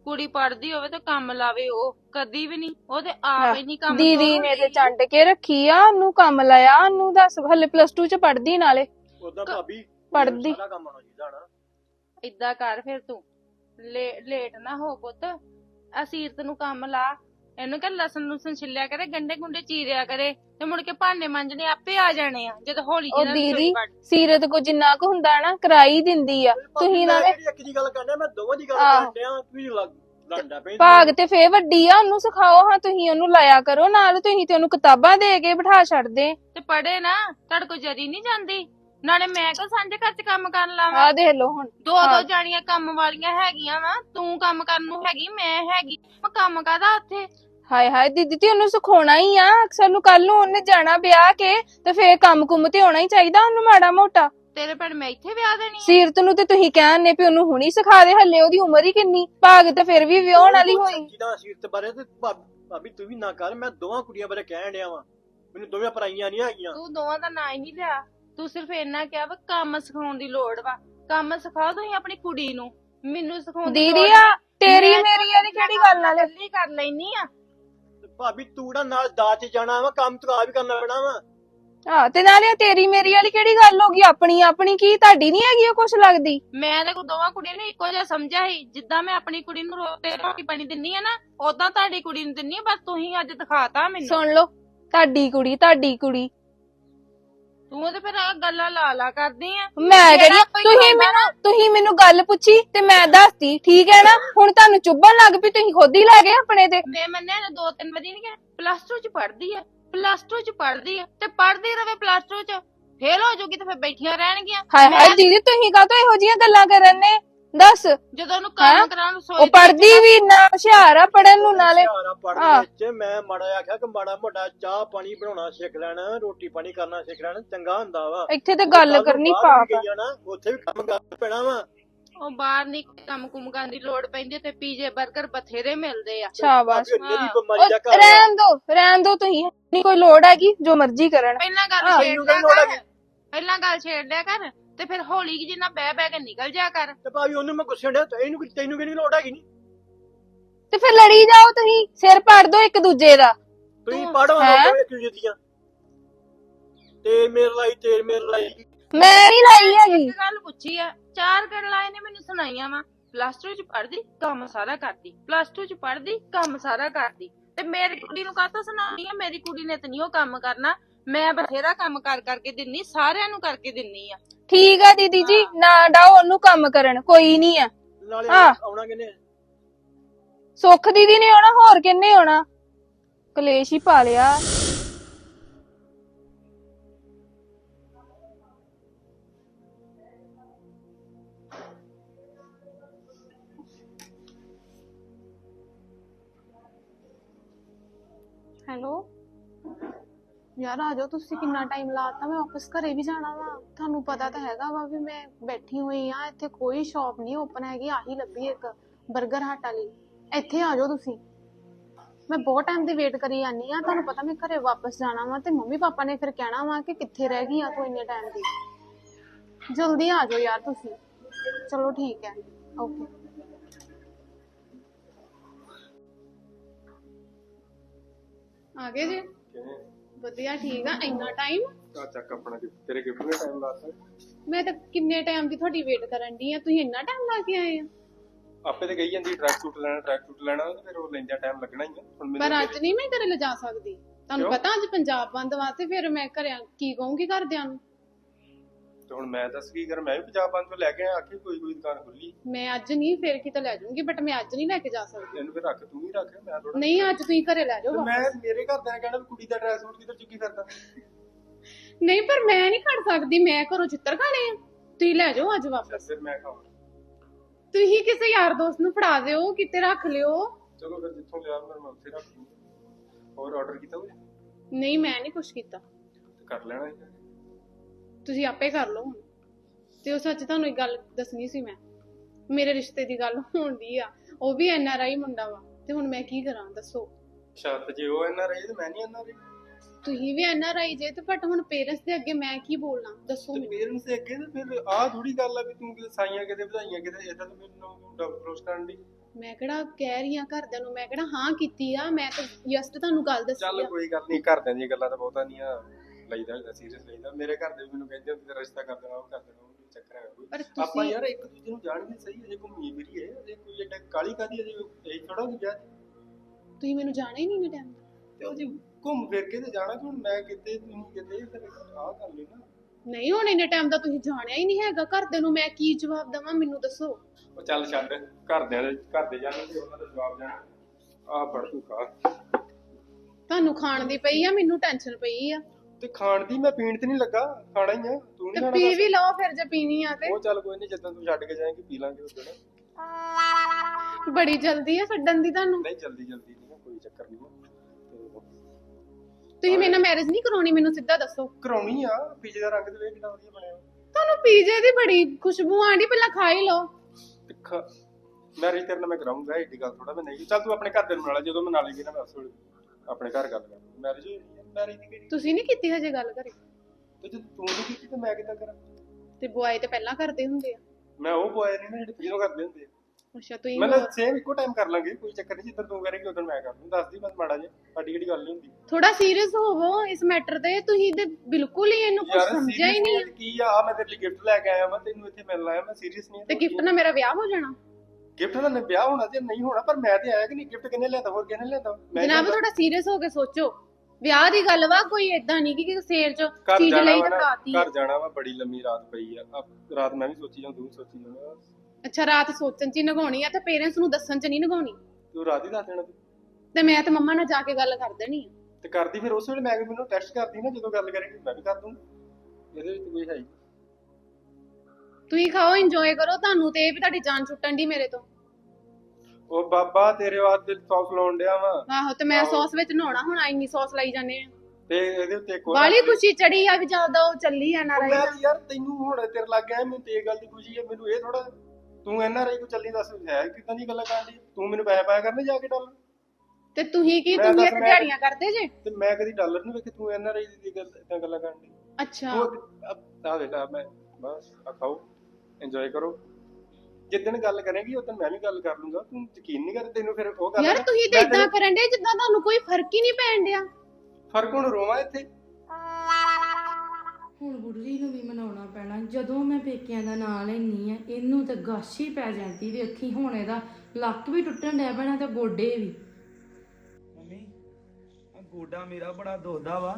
S5: ਕੁੜੀ ਪੜਦੀ ਹੋਵੇ ਤਾਂ ਕੰਮ ਲਾਵੇ ਉਹ ਕਦੀ ਵੀ ਨਹੀਂ ਉਹ ਤੇ ਆਪ ਹੀ ਨਹੀਂ ਕੰਮ
S3: ਦੀਦੀ ਨੇ ਤੇ। ਚੰਡ ਕੇ ਰੱਖੀ ਆ ਉਹਨੂੰ ਕੰਮ ਲਾਇਆ ਉਹਨੂੰ ਦੱਸ ਹਲੇ ਪਲੱਸ 2 ਚ ਪੜਦੀ ਨਾਲੇ
S6: ਉਦਾਂ ਭਾਬੀ
S3: ਪੜ੍ਹਦੀ।
S6: ਸਾਰਾ ਕੰਮ ਆਉਣਾ ਚਾਹੀਦਾ ਨਾ
S5: ਏਦਾਂ ਕਰ ਫਿਰ ਤੂੰ ਲੇਟ ਨਾ ਹੋ ਪੁੱਤ ਅਸੀਰਤ ਨੂੰ ਕੰਮ ਲਾ ਇਹਨੂੰ ਕਹ ਲਸਣ ਲੁਸਣ ਛਿੱਲਿਆ ਕਰੇ ਗੰਡੇ ਗੁੰਡੇ ਚੀਰਿਆ ਕਰੇ ਤੇ ਮੁੜ ਕੇ ਭਾਂਡੇ ਮਾਂਜਣੇ ਆਪੇ ਆ ਜਾਣੇ ਆ ਜਦੋਂ ਹੌਲੀ
S3: ਉਹ ਦੀਦੀ ਸੀਰਤ ਕੋ ਜਿੰਨਾ ਕੁ ਹੁੰਦਾ ਨਾ ਕਰਾਈ ਦਿੰਦੀ ਆ। ਤੁਸੀਂ ਨਾਲੇ
S6: ਇੱਕ ਦੀ ਗੱਲ ਕਰਨਾ ਮੈਂ ਦੋਵਾਂ ਦੀ ਗੱਲ ਡਿਆ ਤੁਸੀਂ ਪਏ
S3: ਭਾਗ ਤੇ ਫੇਰ ਵੱਡੀ ਆ ਉਹਨੂੰ ਸਿਖਾਓ ਹਾਂ ਤੁਸੀਂ ਉਹਨੂੰ ਲਾਇਆ ਕਰੋ ਨਾਲ ਤੁਸੀਂ ਤੇ ਉਹਨੂੰ ਕਿਤਾਬਾਂ ਦੇ ਕੇ ਬਿਠਾ ਛੱਡਦੇ।
S5: ਤੇ ਪੜੇ ਨਾ ਤੁਹਾਡੇ ਕੋ ਜਰੀ ਨਹੀਂ ਜਾਂਦੀ। ਨਾਲੇ ਮੈਂ ਕੋ ਸਾਂਝੇ ਘਰ ਚ ਕੰਮ ਕਰਨ ਲਾਵਾਂ।
S3: ਆ ਦੇਖ ਲਓ ਹੁਣ।
S5: ਦੋ ਦੋ ਜਾਣੀਆਂ ਕੰਮ ਵਾਲੀਆਂ ਹੈਗੀਆਂ ਵਾ ਤੂੰ ਕੰਮ ਕਰਨ ਨੂੰ ਹੈਗੀ ਮੈਂ ਹੈਗੀ। ਮੈਂ ਕੰਮ ਕਾਦਾ ਉੱਥੇ?
S3: ਹਾਏ ਹਾਏ ਦੀਦੀ ਤੇ ਉਹਨੂੰ ਸਿਖਾਉਣਾ ਹੀ ਆ। ਅਕਸਰ ਨੂੰ ਕੱਲ ਨੂੰ ਉਹਨੇ ਜਾਣਾ ਵਿਆਹ ਕੇ ਤੇ ਫੇਰ ਕੰਮ ਕੁੰਮ ਤੇ ਹੋਣਾ ਹੀ ਚਾਹੀਦਾ ਉਹਨੂੰ ਮਾੜਾ ਮੋਟਾ।
S5: ਤੇਰੇ ਭੈਣ ਮੈਂ ਇੱਥੇ ਵਿਆਹ ਦੇਣੀ ਆ?
S3: ਸੀਰਤ ਨੂੰ ਤੇ ਤੁਸੀਂ ਕਹਿੰਨੇ ਵੀ ਉਹਨੂੰ ਹੁਣੀ ਸਿਖਾ ਦੇ ਹੱਲੇ ਉਹਦੀ ਉਮਰ ਹੀ ਕਿੰਨੀ। ਭਾਗ ਤੇ ਫਿਰ ਵੀ ਵਿਆਹਣ ਵਾਲੀ ਹੋਈ।
S6: ਜਿਹਦਾ ਸੀਰਤ ਬਾਰੇ ਤੇ ਭਾਬ- ਭਾਬੀ ਤੂੰ ਵੀ ਨਾ ਕਰ ਮੈਂ ਦੋਵਾਂ ਕੁੜੀਆਂ ਬਾਰੇ ਕਹਿਣ ਡਿਆ ਵਾਂ। ਮੈਨੂੰ ਦੋਵੇਂ ਪਰਾਈਆਂ ਨਹੀਂ ਹੈਗੀਆਂ।
S5: ਤੂੰ ਦੋਵਾਂ ਦਾ ਨਾਂ ਹੀ ਨਹੀਂ ਲਿਆ। ਤੂੰ ਸਿਰਫ ਇੰਨਾ ਕਿਹਾ ਵਾ ਕੰਮ ਸਿਖਾਉਣ ਦੀ ਲੋੜ ਵਾ। ਕੰਮ ਸਿਖਾਓ ਤੁਸੀਂ ਆਪਣੀ ਕੁੜੀ ਨੂੰ। ਮੈਨੂੰ ਸਿਖਾਉਣ ਦੀ
S3: ਦੀਦੀ
S5: ਲੋੜ
S3: ਆ ਤੇਰੀ ਮੇਰੀ ਵਾਲੀ ਕਿਹੜੀ ਗੱਲ ਨਾਲ
S5: ਇਕੱਲੀ ਕਰ ਲੈਨੀ ਆ।
S6: ਭਾਬੀ ਤੂੰ ਦਾ ਨਾਲ ਦਾਜ ਚ ਜਾਣਾ ਵਾ ਕੰਮ ਤੂੰ ਆਪ ਹੀ ਕਰਨਾ ਪੈਣਾ ਵਾ।
S3: ਆ ਤੇ ਨਾਲੇ ਉਹ ਤੇਰੀ ਮੇਰੀ ਵਾਲੀ ਕਿਹੜੀ ਗੱਲ ਹੋ ਗਈ? ਆਪਣੀ ਆਪਣੀ ਕੀ ਤੁਹਾਡੀ ਨਹੀਂ ਹੈਗੀ ਉਹ ਕੁਛ ਲੱਗਦੀ?
S5: ਮੈਂ ਤੇ ਕੋ ਦੋਵਾਂ ਕੁੜੀਆਂ ਨੂੰ ਇੱਕੋ ਜਿਹਾ ਸਮਝਿਆ ਸੀ ਜਿੱਦਾਂ ਮੈਂ ਆਪਣੀ ਕੁੜੀ ਨੂੰ ਰੋਟੀ ਰੋਟੀ ਪਾਣੀ ਦਿੰਨੀ ਆ ਨਾ ਉਦਾਂ ਤੁਹਾਡੀ ਕੁੜੀ ਨੂੰ ਦਿੰਨੀ ਆ ਬਸ ਤੁਸੀਂ ਅੱਜ ਦਿਖਾਤਾ ਮੈਨੂੰ।
S3: ਸੁਣ ਲਓ ਤੁਹਾਡੀ ਕੁੜੀ ਤੁਹਾਡੀ ਕੁੜੀ।
S5: ਤੂੰ ਤੇ ਫਿਰ ਆਹ ਗੱਲਾਂ ਲਾ ਲਾ ਕਰਦੀ ਆ।
S3: ਮੈਂ
S5: ਜਿਹੜਾ ਕੋਈ
S3: ਤੁਸੀਂ ਮੈਨੂੰ ਤੁਸੀਂ ਮੈਨੂੰ ਗੱਲ ਪੁੱਛੀ ਤੇ ਮੈਂ ਦੱਸਤੀ ਠੀਕ ਹੈ ਨਾ? ਹੁਣ ਤੁਹਾਨੂੰ ਚੁੱਭਣ ਲੱਗ ਪਈ ਤੁਸੀਂ ਖੁਦ ਹੀ ਲੈ ਗਏ ਆਪਣੇ ਤੇ।
S5: ਮੈਂ ਮੰਨਿਆ ਨਾ ਦੋ ਤਿੰਨ ਵਾਰੀ ਨਹੀਂ ਕਿ ਪਲੱਸ 2 ਚ ਪੜ੍ਹਦੀ ਆ ਪਲੱਸ 2 ਚ ਪੜ੍ਹਦੀ ਆ ਤੇ ਪੜ੍ਹਦੀ ਰਵੇ ਪਲੱਸ 2 ਚ ਫੇਲ ਹੋ ਜਾਊਗੀ ਤੇ ਫਿਰ ਬੈਠੀਆਂ ਰਹਿਣਗੀਆਂ।
S3: ਹਾਏ ਹਾਏ
S5: ਮੈਂ
S3: ਦੀਦੀ ਤੁਸੀਂ ਕਾਹਤੋਂ ਇਹੋ ਜੀਆਂ ਗੱਲਾਂ ਕਰਨ ਨੇ ਦੱਸ।
S5: ਜਦੋਂ ਉਹਨੂੰ? ਕੰਮ ਕਰਾਉਣ ਰਸੋਈ
S3: ਉਹ
S5: ਦੇ ਵਿੱਚ
S3: ਪੜਦੀ ਵੀ ਨਾ ਹੁਸ਼ਿਆਰ ਆ ਪੜਨ ਨੂੰ ਨਾਲੇ।
S6: ਵਿੱਚ। ਮੈਂ ਮਾੜਾ ਜਿਹਾ ਆਖਿਆ ਕਿ ਮਾੜਾ ਮੋਟਾ ਚਾਹ ਪਾਣੀ ਬਣਾਉਣਾ ਸਿੱਖ ਲੈਣਾ ਰੋਟੀ ਪਾਣੀ ਕਰਨਾ ਸਿੱਖ ਲੈਣਾ ਚੰਗਾ ਹੁੰਦਾ ਵਾ।
S3: ਇੱਥੇ ਤੇ ਗੱਲ ਕਰਨੀ
S6: ਬਾਹਰ
S3: ਪਾਪ ਆ।
S6: ਉੱਥੇ ਵੀ ਕੰਮ ਕਰਨਾ ਪੈਣਾ ਵਾ।
S5: ਉਹ ਬਾਹਰ ਨਹੀਂ ਕੰਮ ਕੁਮ ਕਰਨ ਦੀ ਲੋੜ ਪੈਂਦੀ ਤੇ ਪੀਜੇ 버ਗਰ ਬਥੇਰੇ ਮਿਲਦੇ ਆ।
S3: ਸ਼ਾਬਾਸ਼।
S6: ਉਹਨੇ ਵੀ। ਬਿਮਾਰੀ ਦਾ
S3: ਉਹ
S6: ਘਰ ਵਾ।
S3: ਰਹਿਣ ਦੋ ਰਹਿਣ ਦੋ ਤੁਸੀਂ। ਨਹੀਂ ਕੋਈ ਲੋੜ ਹੈਗੀ ਜੋ ਮਰਜ਼ੀ ਕਰਨ।
S5: ਪਹਿਲਾਂ ਗੱਲ
S3: ਆਹ,
S5: ਛੇੜ ਲਿਆ ਕਰ? ਪਹਿਲਾਂ ਗੱਲ ਛੇੜ ਲਿਆ ਕਰ ਤੇ ਫਿਰ ਹੌਲੀ ਜਿਹੀ ਨਾ ਬਹਿ ਬਹਿ ਕੇ ਨਿਕਲ ਜਾ ਕਰ।
S6: ਤੇ ਭਾਬੀ ਉਹਨੂੰ ਮੈਂ ਗੁੱਸੇ ਡਿਆ ਤੇ ਇਹਨੂੰ ਕੀ- ਤੈਨੂੰ ਕਿਹੜੀ ਲੋੜ ਹੈਗੀ ਨਹੀਂ
S3: ਤੇ ਫਿਰ ਲੜੀ ਜਾਓ ਤੁਸੀਂ ਸਿਰ ਪਾੜ ਦੋ ਇੱਕ ਦੂਜੇ ਦਾ।
S6: ਤੁਸੀਂ
S5: ਤੂੰ-
S6: ਪੜੋ
S3: ਹੈਂ?
S6: ਦੋਵੇਂ ਇੱਕ ਦੂਜੇ ਦੀਆਂ ਤੇ ਮੇਰੇ ਲਈ ਤੇ ਮੇਰੇ ਲਈ
S3: ਮੈਂ ਨਹੀਂ ਲਾਈ ਹੈਗੀ
S5: ਇੱਕ ਗੱਲ ਪੁੱਛੀ ਆ ਚਾਰ ਗੱਲਾਂ ਇਹਨੇ ਮੈਨੂੰ ਸੁਣਾਈਆਂ ਵਾ। ਪਲੱਸ 2 ਚ ਪੜ੍ਹਦੀ ਕੰਮ ਸਾਰਾ ਕਰਦੀ। ਪਲੱਸ 2 ਚ ਪੜ੍ਹਦੀ ਕੰਮ ਸਾਰਾ ਕਰਦੀ। ਤੇ ਮੇਰੀ ਕੁੜੀ ਨੂੰ ਕਾਹਤੋਂ ਸੁਣਾਉਣੀ ਆ? ਮੇਰੀ ਕੁੜੀ ਨੇ ਤੇ ਨਹੀਂ ਉਹ ਕੰਮ ਕਰਨਾ। ਮੈਂ ਬਥੇਰਾ ਕੰਮ ਕਰ ਕਰਕੇ ਦਿੰਨੀ ਸਾਰਿਆਂ ਨੂੰ ਕਰਕੇ ਦਿੰਨੀ ਆ।
S3: ਠੀਕ ਆ ਦੀਦੀ ਜੀ ਨਾ ਡਾਓ ਉਹਨੂੰ ਕੰਮ ਕਰਨ ਕੋਈ ਨਹੀਂ ਆ।
S6: ਨਾਲੇ
S3: ਆਹ।
S6: ਆਉਣਾ ਕਿਨੇ
S3: ਸੁੱਖ ਦੀਦੀ ਨੇ ਆਉਣਾ ਹੋਰ ਕਿੰਨੇ ਆਉਣਾ? ਕਲੇਸ਼ ਹੀ ਪਾ ਲਿਆ।
S7: ਯਾਰ ਆ ਜਾਓ, ਤੁਸੀਂ ਕਿੰਨਾ ਟਾਈਮ ਲਾਤਾ, ਮੈਂ ਵਾਪਸ ਘਰੇ ਵੀ ਜਾਣਾ ਵਾ। ਤੁਹਾਨੂੰ ਪਤਾ ਤਾਂ ਹੈਗਾ ਵਾ ਵੀ ਮੈਂ ਬੈਠੀ ਹੋਈ ਆ, ਇੱਥੇ ਕੋਈ ਸ਼ਾਪ ਨਹੀਂ ਓਪਨ ਹੈਗੀ, ਆਹੀ ਲੱਭੀ ਇੱਕ 버ਗਰ ਹਟ ਵਾਲੀ। ਇੱਥੇ ਆ ਜਾਓ ਤੁਸੀਂ। ਮੈਂ ਬਹੁਤ ਟਾਈਮ ਦੀ ਵੇਟ ਕਰੀ ਜਾਂਦੀ ਆ, ਤੁਹਾਨੂੰ ਪਤਾ ਮੈਂ ਘਰੇ ਵਾਪਸ ਜਾਣਾ ਵਾ ਤੇ ਮੰਮੀ ਪਾਪਾ ਨੇ ਫਿਰ ਕਹਿਣਾ ਵਾ ਕਿ ਕਿੱਥੇ ਰਹਿ ਗਈ ਆ ਤੂੰ ਇੰਨੇ ਟਾਈਮ ਦੀ। ਜਲਦੀ ਆ ਜਾਓ ਯਾਰ ਤੁਸੀਂ। ਚਲੋ ਠੀਕ ਹੈ ਓਕੇ ਆ ਗਏ ਜੀ? ਵਧੀਆ ਠੀਕ ਆ। ਇੰਨਾ ਟਾਈਮ
S6: ਚੱਕ ਆਪਣਾ ਤੇਰੇ ਗਿਫਟ ਟਾਈਮ ਲਾਤਾ
S7: ਮੈਂ ਤਾਂ ਕਿੰਨੇ ਟਾਈਮ ਦੀ ਤੁਹਾਡੀ ਵੇਟ ਕਰਨ ਦੀ ਆ? ਤੁਸੀਂ ਇੰਨਾ ਟਾਈਮ ਲਾ ਕੇ ਆਏ ਆ?
S6: ਆਪੇ ਤੇ ਕਹੀ ਜਾਂਦੀ ਟਰੈਕ ਸੂਟ ਲੈਣਾ ਟਰੈਕ ਸੂਟ ਲੈਣਾ ਤੇ ਫਿਰ ਉਹ ਲੈਂਦਿਆਂ ਟਾਈਮ ਲੱਗਣਾ ਹੀ ਆ। ਹੁਣ
S7: ਪਰ
S6: ਮੈਨੂੰ
S7: ਅੱਜ ਨਹੀਂ ਮੈਂ ਘਰੇ ਲਿਜਾ ਸਕਦੀ। ਤੁਹਾਨੂੰ? ਪਤਾ ਅੱਜ ਪੰਜਾਬ ਬੰਦ ਵਾ ਤੇ ਫਿਰ ਮੈਂ ਘਰੇ ਕੀ ਕਹੂੰਗੀ ਘਰਦਿਆਂ ਨੂੰ?
S6: ਤੇ ਹੁਣ ਮੈਂ ਦੱਸ ਕੀ ਕਰ? ਮੈਂ ਵੀ ਪੰਜਾਬ ਬੰਦ ਤੋਂ ਲੈ ਕੇ ਆਇਆ ਆਖੀ ਕੋਈ ਕੋਈ ਦੁਕਾਨ ਖੁੱਲੀ
S7: ਮੈਂ ਅੱਜ ਨਹੀਂ ਫਿਰ ਕਿਤੇ ਲੈ ਜਾਊਂਗੀ ਬਟ ਮੈਂ ਅੱਜ ਨਹੀਂ ਲੈ ਕੇ ਜਾ ਸਕਦੀ।
S6: ਇਹਨੂੰ ਫਿਰ ਰੱਖ ਤੂੰ ਹੀ ਰੱਖ ਮੈਂ ਥੋੜਾ
S7: ਨਹੀਂ ਅੱਜ ਤੁਸੀਂ ਘਰੇ ਲੈ ਜਾਓ
S6: ਮੈਂ ਮੇਰੇ ਘਰਦਿਆਂ ਨੇ ਕਹਿਣਾ ਵੀ ਕੁੜੀ ਦਾ ਡਰੈਸ ਸੂਟ ਕਿੱਧਰ ਚੁੱਕੀ ਫਿਰਦਾ।
S7: ਨਹੀਂ ਪਰ ਮੈਂ ਨਹੀਂ ਖੜ ਸਕਦੀ ਮੈਂ ਘਰੋਂ ਚਿੱਤਰ ਖਾਣੇ ਆ। ਤੁਸੀਂ ਲੈ ਜਾਓ ਅੱਜ ਵਾਪਸ।
S6: ਫਿਰ ਮੈਂ ਖਾਵਾਂ।
S7: ਤੁਸੀਂ ਕਿਸੇ ਯਾਰ ਦੋਸਤ ਨੂੰ ਫੜਾ ਦਿਓ ਕਿਤੇ ਰੱਖ ਲਿਓ।
S6: ਚਲੋ ਫਿਰ ਜਿੱਥੋਂ ਲਿਆ ਮੈਂ ਉੱਥੇ ਰੱਖ ਦੂੰ ਹੋਰ ਆਰਡਰ ਕੀਤਾ ਹੋਇਆ
S7: ਨਹੀਂ ਮੈਂ ਨਹੀਂ ਕੁਛ ਕੀਤਾ।
S6: ਕਰ ਲੈਣਾ ਸੀ।
S7: ਤੁਸੀਂ ਆਪੇ ਕਰ ਲਓ ਹੁਣ। ਤੇ ਉਹ ਸੱਚ ਤੁਹਾਨੂੰ ਇੱਕ ਗੱਲ ਦੱਸਣੀ ਸੀ ਮੈਂ। ਮੇਰੇ ਰਿਸ਼ਤੇ ਦੀ ਗੱਲ ਹੋਣ ਦੀ ਆ। ਉਹ ਵੀ ਐਨ ਆਰ ਆਈ ਮੁੰਡਾ ਵਾ। ਤੇ ਹੁਣ ਮੈਂ ਕੀ ਕਰਾਂ ਦੱਸੋ?
S6: ਸ਼ਰਤ ਜੇ ਉਹ ਇੰਨਾ ਰਹੀ ਤੇ ਮੈਂ ਨਹੀਂ ਇੰਨਾ ਰਹੀ
S7: ਤੁਸੀਂ ਵੀ ਐਨ ਆਰ ਆਈ ਜੇ ਤੇ ਬਟ ਹੁਣ ਪੇਰੈਂਟਸ ਦੇ ਅੱਗੇ ਮੈਂ ਕੀ ਬੋਲਣਾ ਦੱਸੋ
S6: ਤੇ
S7: ਮੈਨੂੰ।
S6: ਪੇਰੈਂਟਸ ਦੇ ਅੱਗੇ ਤੇ ਫਿਰ ਆਹ ਥੋੜੀ ਗੱਲ ਆ ਵੀ ਤੂੰ ਕਿਤੇ ਸਾਈਆਂ ਕਿਤੇ ਵਧਾਈਆਂ ਕਿਤੇ ਇਦਾਂ ਤਾਂ ਮੈਨੂੰ ਡਬਲ ਕ੍ਰੋਸ ਕਰਨ ਦੀ
S7: ਮੈਂ ਕਿਹੜਾ ਕਹਿ ਰਹੀ ਆ ਘਰਦਿਆਂ ਨੂੰ ਮੈਂ ਕਿਹੜਾ ਹਾਂ ਕੀਤੀ ਆ ਮੈਂ ਤਾਂ ਜਸਟ ਤੁਹਾਨੂੰ ਗੱਲ ਦੱਸੀ
S6: ਚੱਲ
S7: ਆ।
S6: ਕੋਈ ਗੱਲ ਨਹੀਂ ਘਰਦਿਆਂ ਦੀਆਂ ਗੱਲਾਂ ਤਾਂ ਬਹੁਤਾ ਨਹੀਂ ਆ ਲਈਦਾ ਹੁੰਦਾ ਸੀਰੀਅਸ ਲਈਦਾ। ਮੇਰੇ ਘਰ ਦੇ ਵੀ ਮੈਨੂੰ ਕਹਿੰਦੇ ਹੁੰਦੇ ਤੇਰਾ ਰਿਸ਼ਤਾ ਕਰ ਦੇਣਾ ਉਹ ਕਰ ਦੇਣਾ ਉਹ ਨੀ ਚੱਕਰ ਹੈ ਕੋਈ। ਆਪਾਂ
S7: ਤੁਸੀਂ
S6: ਯਾਰ ਇੱਕ ਦੂਜੇ ਨੂੰ ਜਾਣਦੇ ਸਹੀ ਅਜੇ ਘੁੰਮੀ ਫਿਰੀਏ ਅਜੇ ਕੋਈ ਏਡਾ ਕਾਲੀ ਕਾਦੀ ਅਜੇ ਇਹ ਥੋੜਾ ਵੀ ਜਾ
S7: ਤੁਸੀਂ ਮੈਨੂੰ ਜਾਣਾ ਹੀ ਨਹੀਂ ਨਾ ਟਾਈਮ
S6: ਤੇ। ਉਹ ਜੀ ਘੁੰਮ ਫਿਰ ਕੇ ਤੇ ਜਾਣਾ ਕਿ ਹੁਣ ਮੈਂ ਕਿਤੇ ਤੁਸੀਂ ਕਿਤੇ ਫਿਰ ਆਹ ਕਰ ਲਈ ਨਾ
S7: ਨਹੀਂ ਹੁਣ ਇੰਨੇ ਟਾਈਮ ਦਾ ਤੁਸੀਂ ਜਾਣਿਆ ਹੀ ਨਹੀਂ ਹੈਗਾ। ਘਰਦਿਆਂ ਨੂੰ ਮੈਂ ਕੀ ਜਵਾਬ ਦਵਾਂ ਮੈਨੂੰ ਦੱਸੋ।
S6: ਉਹ ਚੱਲ ਛੱਡ ਘਰਦਿਆਂ ਦੇ ਘਰ ਦੇ ਜਾਣਗੇ ਉਹਨਾਂ ਦਾ ਜਵਾਬ ਦੇਣਾ। ਆਹ ਪੜ ਤੂੰ ਖਾ
S7: ਤੁਹਾਨੂੰ ਖਾਣ ਦੀ ਪਈ ਆ ਮੈਨੂੰ ਟੈਨਸ਼ਨ ਪਈ ਆ।
S6: ਤੇ ਖਾਣ ਦੀ ਮੈਂ ਪੀਣ ਤੇ ਨਹੀਂ ਲੱਗਾ ਖਾਣਾ ਹੀ ਆ ਤੂੰ
S7: ਤੇ
S6: ਨਹੀਂ
S7: ਪੀ ਵੀ ਲਓ ਫਿਰ ਜੇ ਪੀਣੀ ਆ ਤੇ।
S6: ਉਹ ਚੱਲ ਕੋਈ ਨਹੀਂ ਜਦੋਂ ਤੂੰ ਛੱਡ ਕੇ ਜਾਏਂਗੀ ਪੀ ਲਾਂਗੇ ਉਸ ਦਿਨ।
S7: ਬੜੀ ਜਲਦੀ ਆ ਛੱਡਣ ਦੀ ਤੁਹਾਨੂੰ?
S6: ਨਹੀਂ ਜਲਦੀ ਜਲਦੀ ਨਹੀਂ ਕੋਈ ਚੱਕਰ ਨਹੀਂ ਤੇ
S7: ਤੁਸੀਂ ਮੇਰੇ ਨਾਲ ਮੈਰਿਜ ਨਹੀਂ ਕਰਾਉਣੀ ਮੈਨੂੰ ਸਿੱਧਾ ਦੱਸੋ।
S6: ਕਰਾਉਣੀ ਆ ਪੀਜੇ ਦਾ ਰੰਗ ਤੇ ਵੇਖ ਕਿੰਨਾ ਵਧੀਆ ਬਣਿਆ।
S7: ਤੁਹਾਨੂੰ ਪੀਜੇ ਦੀ ਬੜੀ ਖੁਸ਼ਬੂ ਆਂਦੀ ਪਹਿਲਾਂ ਖਾ ਹੀ ਲਓ।
S6: ਤੇ ਖ- ਮੈਰਿਜ ਤੇਰੇ ਨਾਲ ਮੈਂ ਕਰਾਉਂਗਾ ਏਡੀ ਗੱਲ ਥੋੜਾ ਮੈਂ ਨਹੀਂ। ਚੱਲ ਤੂੰ ਆਪਣੇ ਘਰ ਦੇ ਨਾਲ ਜਦੋਂ ਮੈਂ ਨਾਲੇ ਗਈ ਨਾ ਮੈਂ ਉਸ ਵੇਲੇ ਆਪਣੇ ਘਰ ਗੱਲ ਕਰ ਮੈਰਿਜ ਹੋਈ ਨਹੀਂ ਦੀ ਕਿਹੜੀ।
S7: ਤੁਸੀਂ ਨਹੀਂ ਕੀਤੀ ਹਜੇ ਗੱਲ ਕਰੇ
S6: ਤੇ ਜੇ ਤੂੰ ਨਹੀਂ ਕੀਤੀ ਤੇ ਮੈਂ ਕਿੱਦਾਂ ਕਰਾਂ?
S7: ਤੇ ਬੁਆਏ ਤੇ ਪਹਿਲਾਂ ਕਰਦੇ ਹੁੰਦੇ ਆ?
S6: ਮੈਂ ਉਹ ਬੋਏ ਨਹੀਂ ਨਾ ਜਿਹੜੇ ਪਹਿਲਾਂ ਕਰਦੇ ਹੁੰਦੇ ਆ।
S7: ਅੱਛਾ ਤੁਸੀਂ
S6: ਮੈਂ ਸੇਮ ਇੱਕੋ ਟਾਈਮ ਕਰ ਲਾਂਗੇ ਕੋਈ ਚੱਕਰ ਨਹੀਂ ਜਿੱਦਾਂ ਤੂੰ ਕਰੇਂਗੀ ਉਦੋਂ ਮੈਂ ਕਰ ਲੂੰ। ਦੱਸਦੀ ਬਸ ਮਾੜਾ ਜਿਹਾ ਸਾਡੀ ਕਿਹੜੀ ਗੱਲ ਨਹੀਂ ਹੁੰਦੀ।
S7: ਥੋੜਾ ਸੀਰੀਅਸ ਹੋਵੋ ਇਸ ਮੈਟਰ ਤੇ ਤੁਸੀਂ ਤੇ ਬਿਲਕੁਲ ਹੀ ਇਹਨੂੰ ਕੁਝ ਸਮਝਿਆ ਹੀ ਨਹੀਂ
S6: ਕੀ ਆ? ਮੈਂ ਤੇਰੇ ਲਈ ਗਿਫਟ ਲੈ ਕੇ ਆਇਆ ਮੈਂ ਤੈਨੂੰ ਇੱਥੇ ਮਿਲਣ ਆਇਆ ਮੈਂ ਸੀਰੀਅਸ ਨਹੀਂ
S7: ਤੇ ਗਿਫਟ ਨਾਲ ਮੇਰਾ ਵਿਆਹ ਹੋ ਜਾਣਾ?
S6: ਗਿਫਟ ਦਾ ਨਾ ਵਿਆਹ ਹੋਣਾ ਤੇ ਨਹੀਂ ਹੋਣਾ ਪਰ ਮੈਂ ਤੇ ਆਇਆ ਕਿ ਨਹੀਂ? ਗਿਫਟ ਕਿੰਨੇ ਲਿਆਂਦਾ ਹੋਰ ਕਿਹਨੇ ਲਿਆਂਦਾ? ਮੈਂ
S7: ਜਨਾਬ। ਥੋੜਾ ਸੀਰੀਅਸ ਹੋ ਕੇ ਸੋਚੋ। ਵਿਆਹ ਦੀ ਗੱਲ ਵਾ ਕੋਈ ਏਦਾਂ ਨਹੀਂ ਕਿ ਸੇਲ ਚ
S6: ਘਰ
S7: ਚੀਜ਼
S6: ਜਾਣਾ
S7: ਲਈ
S6: ਵਾ
S7: ਤੇ
S6: ਨਾ,
S7: ਫੜਾਤੀ
S6: ਘਰ ਜਾਣਾ ਵਾ ਬੜੀ ਲੰਮੀ ਰਾਤ ਪਈ ਆ। ਆਹ ਰਾਤ ਮੈਂ ਵੀ ਸੋਚੀ ਜਾਂ ਤੂੰ ਸੋਚੀ ਜਾਣਾ
S7: ਅੱਛਾ ਰਾਤ ਸੋਚਣ ਚ ਹੀ ਨਗਾਉਣੀ ਆ ਤੇ ਪੇਰੈਂਟਸ ਨੂੰ ਦੱਸਣ ਚ ਨਹੀਂ ਨਗਾਉਣੀ?
S6: ਤੂੰ ਰਾਤ ਹੀ ਦੱਸ ਦੇਣਾ ਤੂੰ।
S7: ਤੇ ਮੈਂ ਤੇ ਮੰਮਾ ਨਾਲ ਜਾ ਕੇ ਗੱਲ ਕਰ ਦੇਣੀ ਆ।
S6: ਤੇ ਕਰਦੀ ਫਿਰ ਉਸ ਵੇਲੇ ਮੈਂ ਵੀ ਮੈਨੂੰ ਟੈਸਟ ਕਰਦੀ ਨਾ ਜਦੋਂ ਗੱਲ ਕਰੇਗੀ ਮੈਂ ਵੀ ਕਰ ਦੂੰ ਇਹਦੇ ਵਿੱਚ ਕੋਈ ਹੈ ਹੀ ਨਹੀਂ।
S7: ਤੁਸੀਂ ਖਾਓ ਇੰਜੋਏ ਕਰੋ। ਤੁਹਾਨੂੰ ਤੇ ਇਹ ਵੀ ਤੁਹਾਡੀ ਜਾਨ ਛੁੱਟਣ ਦੀ ਮੇਰੇ ਤੋਂ।
S6: ਉਹ ਬਾਬਾ ਤੇਰੇ ਵਾਸਤੇ ਸੌਸ ਲਾਉਣ ਡਿਆ ਵਾ।
S7: ਆਹੋ ਤੇ ਮੈਂ। ਸੌਸ ਵਿੱਚ ਨਹਾਉਣਾ ਹੁਣ ਇੰਨੀ ਸੌਸ ਲਾਈ ਜਾਂਦੇ ਆ।
S6: ਤੇ ਇਹਦੇ ਉੱਤੇ ਕੋਈ
S7: ਬਾਲੀ ਖੁਸ਼ੀ ਚੜੀ ਆ ਵੀ ਜ਼ਿਆਦਾ ਉਹ ਚੱਲੀ ਆ ਨਾ
S6: ਮੈਂ ਤਾਂ ਯਾਰ ਤੈਨੂੰ ਹੁਣ ਤੇਰੇ ਲੱਗ ਗਿਆ ਮੈਨੂੰ ਤੇ ਇਹ ਗੱਲ ਦੀ ਖੁਸ਼ੀ ਹੈ ਮੈਨੂੰ ਇਹ ਥੋੜਾ ਤੂੰ ਐਨ ਆਰ ਆਈ ਕੋ ਚੱਲੀ ਦੱਸ ਹੈ ਕਿਦਾਂ ਦੀ ਗੱਲਾਂ ਕਰਦੀ ਤੂੰ ਮੈਨੂੰ ਪੈਸੇ ਪਾਇਆ ਕਰਨੇ ਜਾ ਕੇ ਡਾਲਰ
S7: ਤੇ ਤੁਸੀਂ ਕੀ ਤੁਸੀਂ
S6: ਮੈਂ-
S7: ਦਿਹਾੜੀਆਂ ਕਰਦੇ ਜੇ?
S6: ਤੇ ਮੈਂ ਕਦੀ ਡਾਲਰ ਨਹੀਂ ਵੇਖੇ ਤੂੰ ਐਨ ਆਰ ਆਈ ਦੀ ਗੱਲ ਇਦਾਂ ਗੱਲਾਂ ਕਰਨ
S7: ਅੱਛਾ।
S6: ਉਹ ਆ ਦੇ ਲਾ ਮੈਂ ਬਸ ਆ ਖਾਓ ਇੰਜੋਏ ਕਰੋ। ਜਿੱਦਣ ਗੱਲ ਕਰੇਗੀ ਉਦੋਂ ਮੈਂ ਵੀ ਗੱਲ ਕਰ ਲੂੰਗਾ। ਤੂੰ ਯਕੀਨ ਨਹੀਂ ਕਰ ਤੈਨੂੰ ਫਿਰ ਉਹ ਗੱਲ
S7: ਯਾਰ ਤੁਸੀਂ ਤੇ ਇਦਾਂ ਕਰਨ ਦੇ ਜਿੱਦਾਂ ਤੁਹਾਨੂੰ ਕੋਈ ਫ਼ਰਕ ਹੀ ਨਹੀਂ ਪੈਣ ਡਿਆ।
S6: ਫ਼ਰਕ ਹੁਣ ਰੋਵਾਂ ਇੱਥੇ।
S4: ਹੁਣ ਬੁੱਢੀ ਨੂੰ ਵੀ ਮਨਾਉਣਾ ਪੈਣਾ। ਜਦੋਂ ਮੈਂ ਪੇਕਿਆਂ ਦਾ ਨਾਂ ਲੈਣੀ ਆ ਇਹਨੂੰ ਤੇ ਗਾਸ਼ੀ ਪੈ ਜਾਂਦੀ ਵੇਖੀ ਹੁਣ ਇਹਦਾ ਲੱਕ ਵੀ ਟੁੱਟਣ ਡਿਆ ਪੈਣਾ ਤੇ ਗੋਡੇ ਵੀ।
S2: ਮੰਮੀ ਆ ਗੋਡਾ ਮੇਰਾ ਬੜਾ ਦੁਖਦਾ ਵਾ।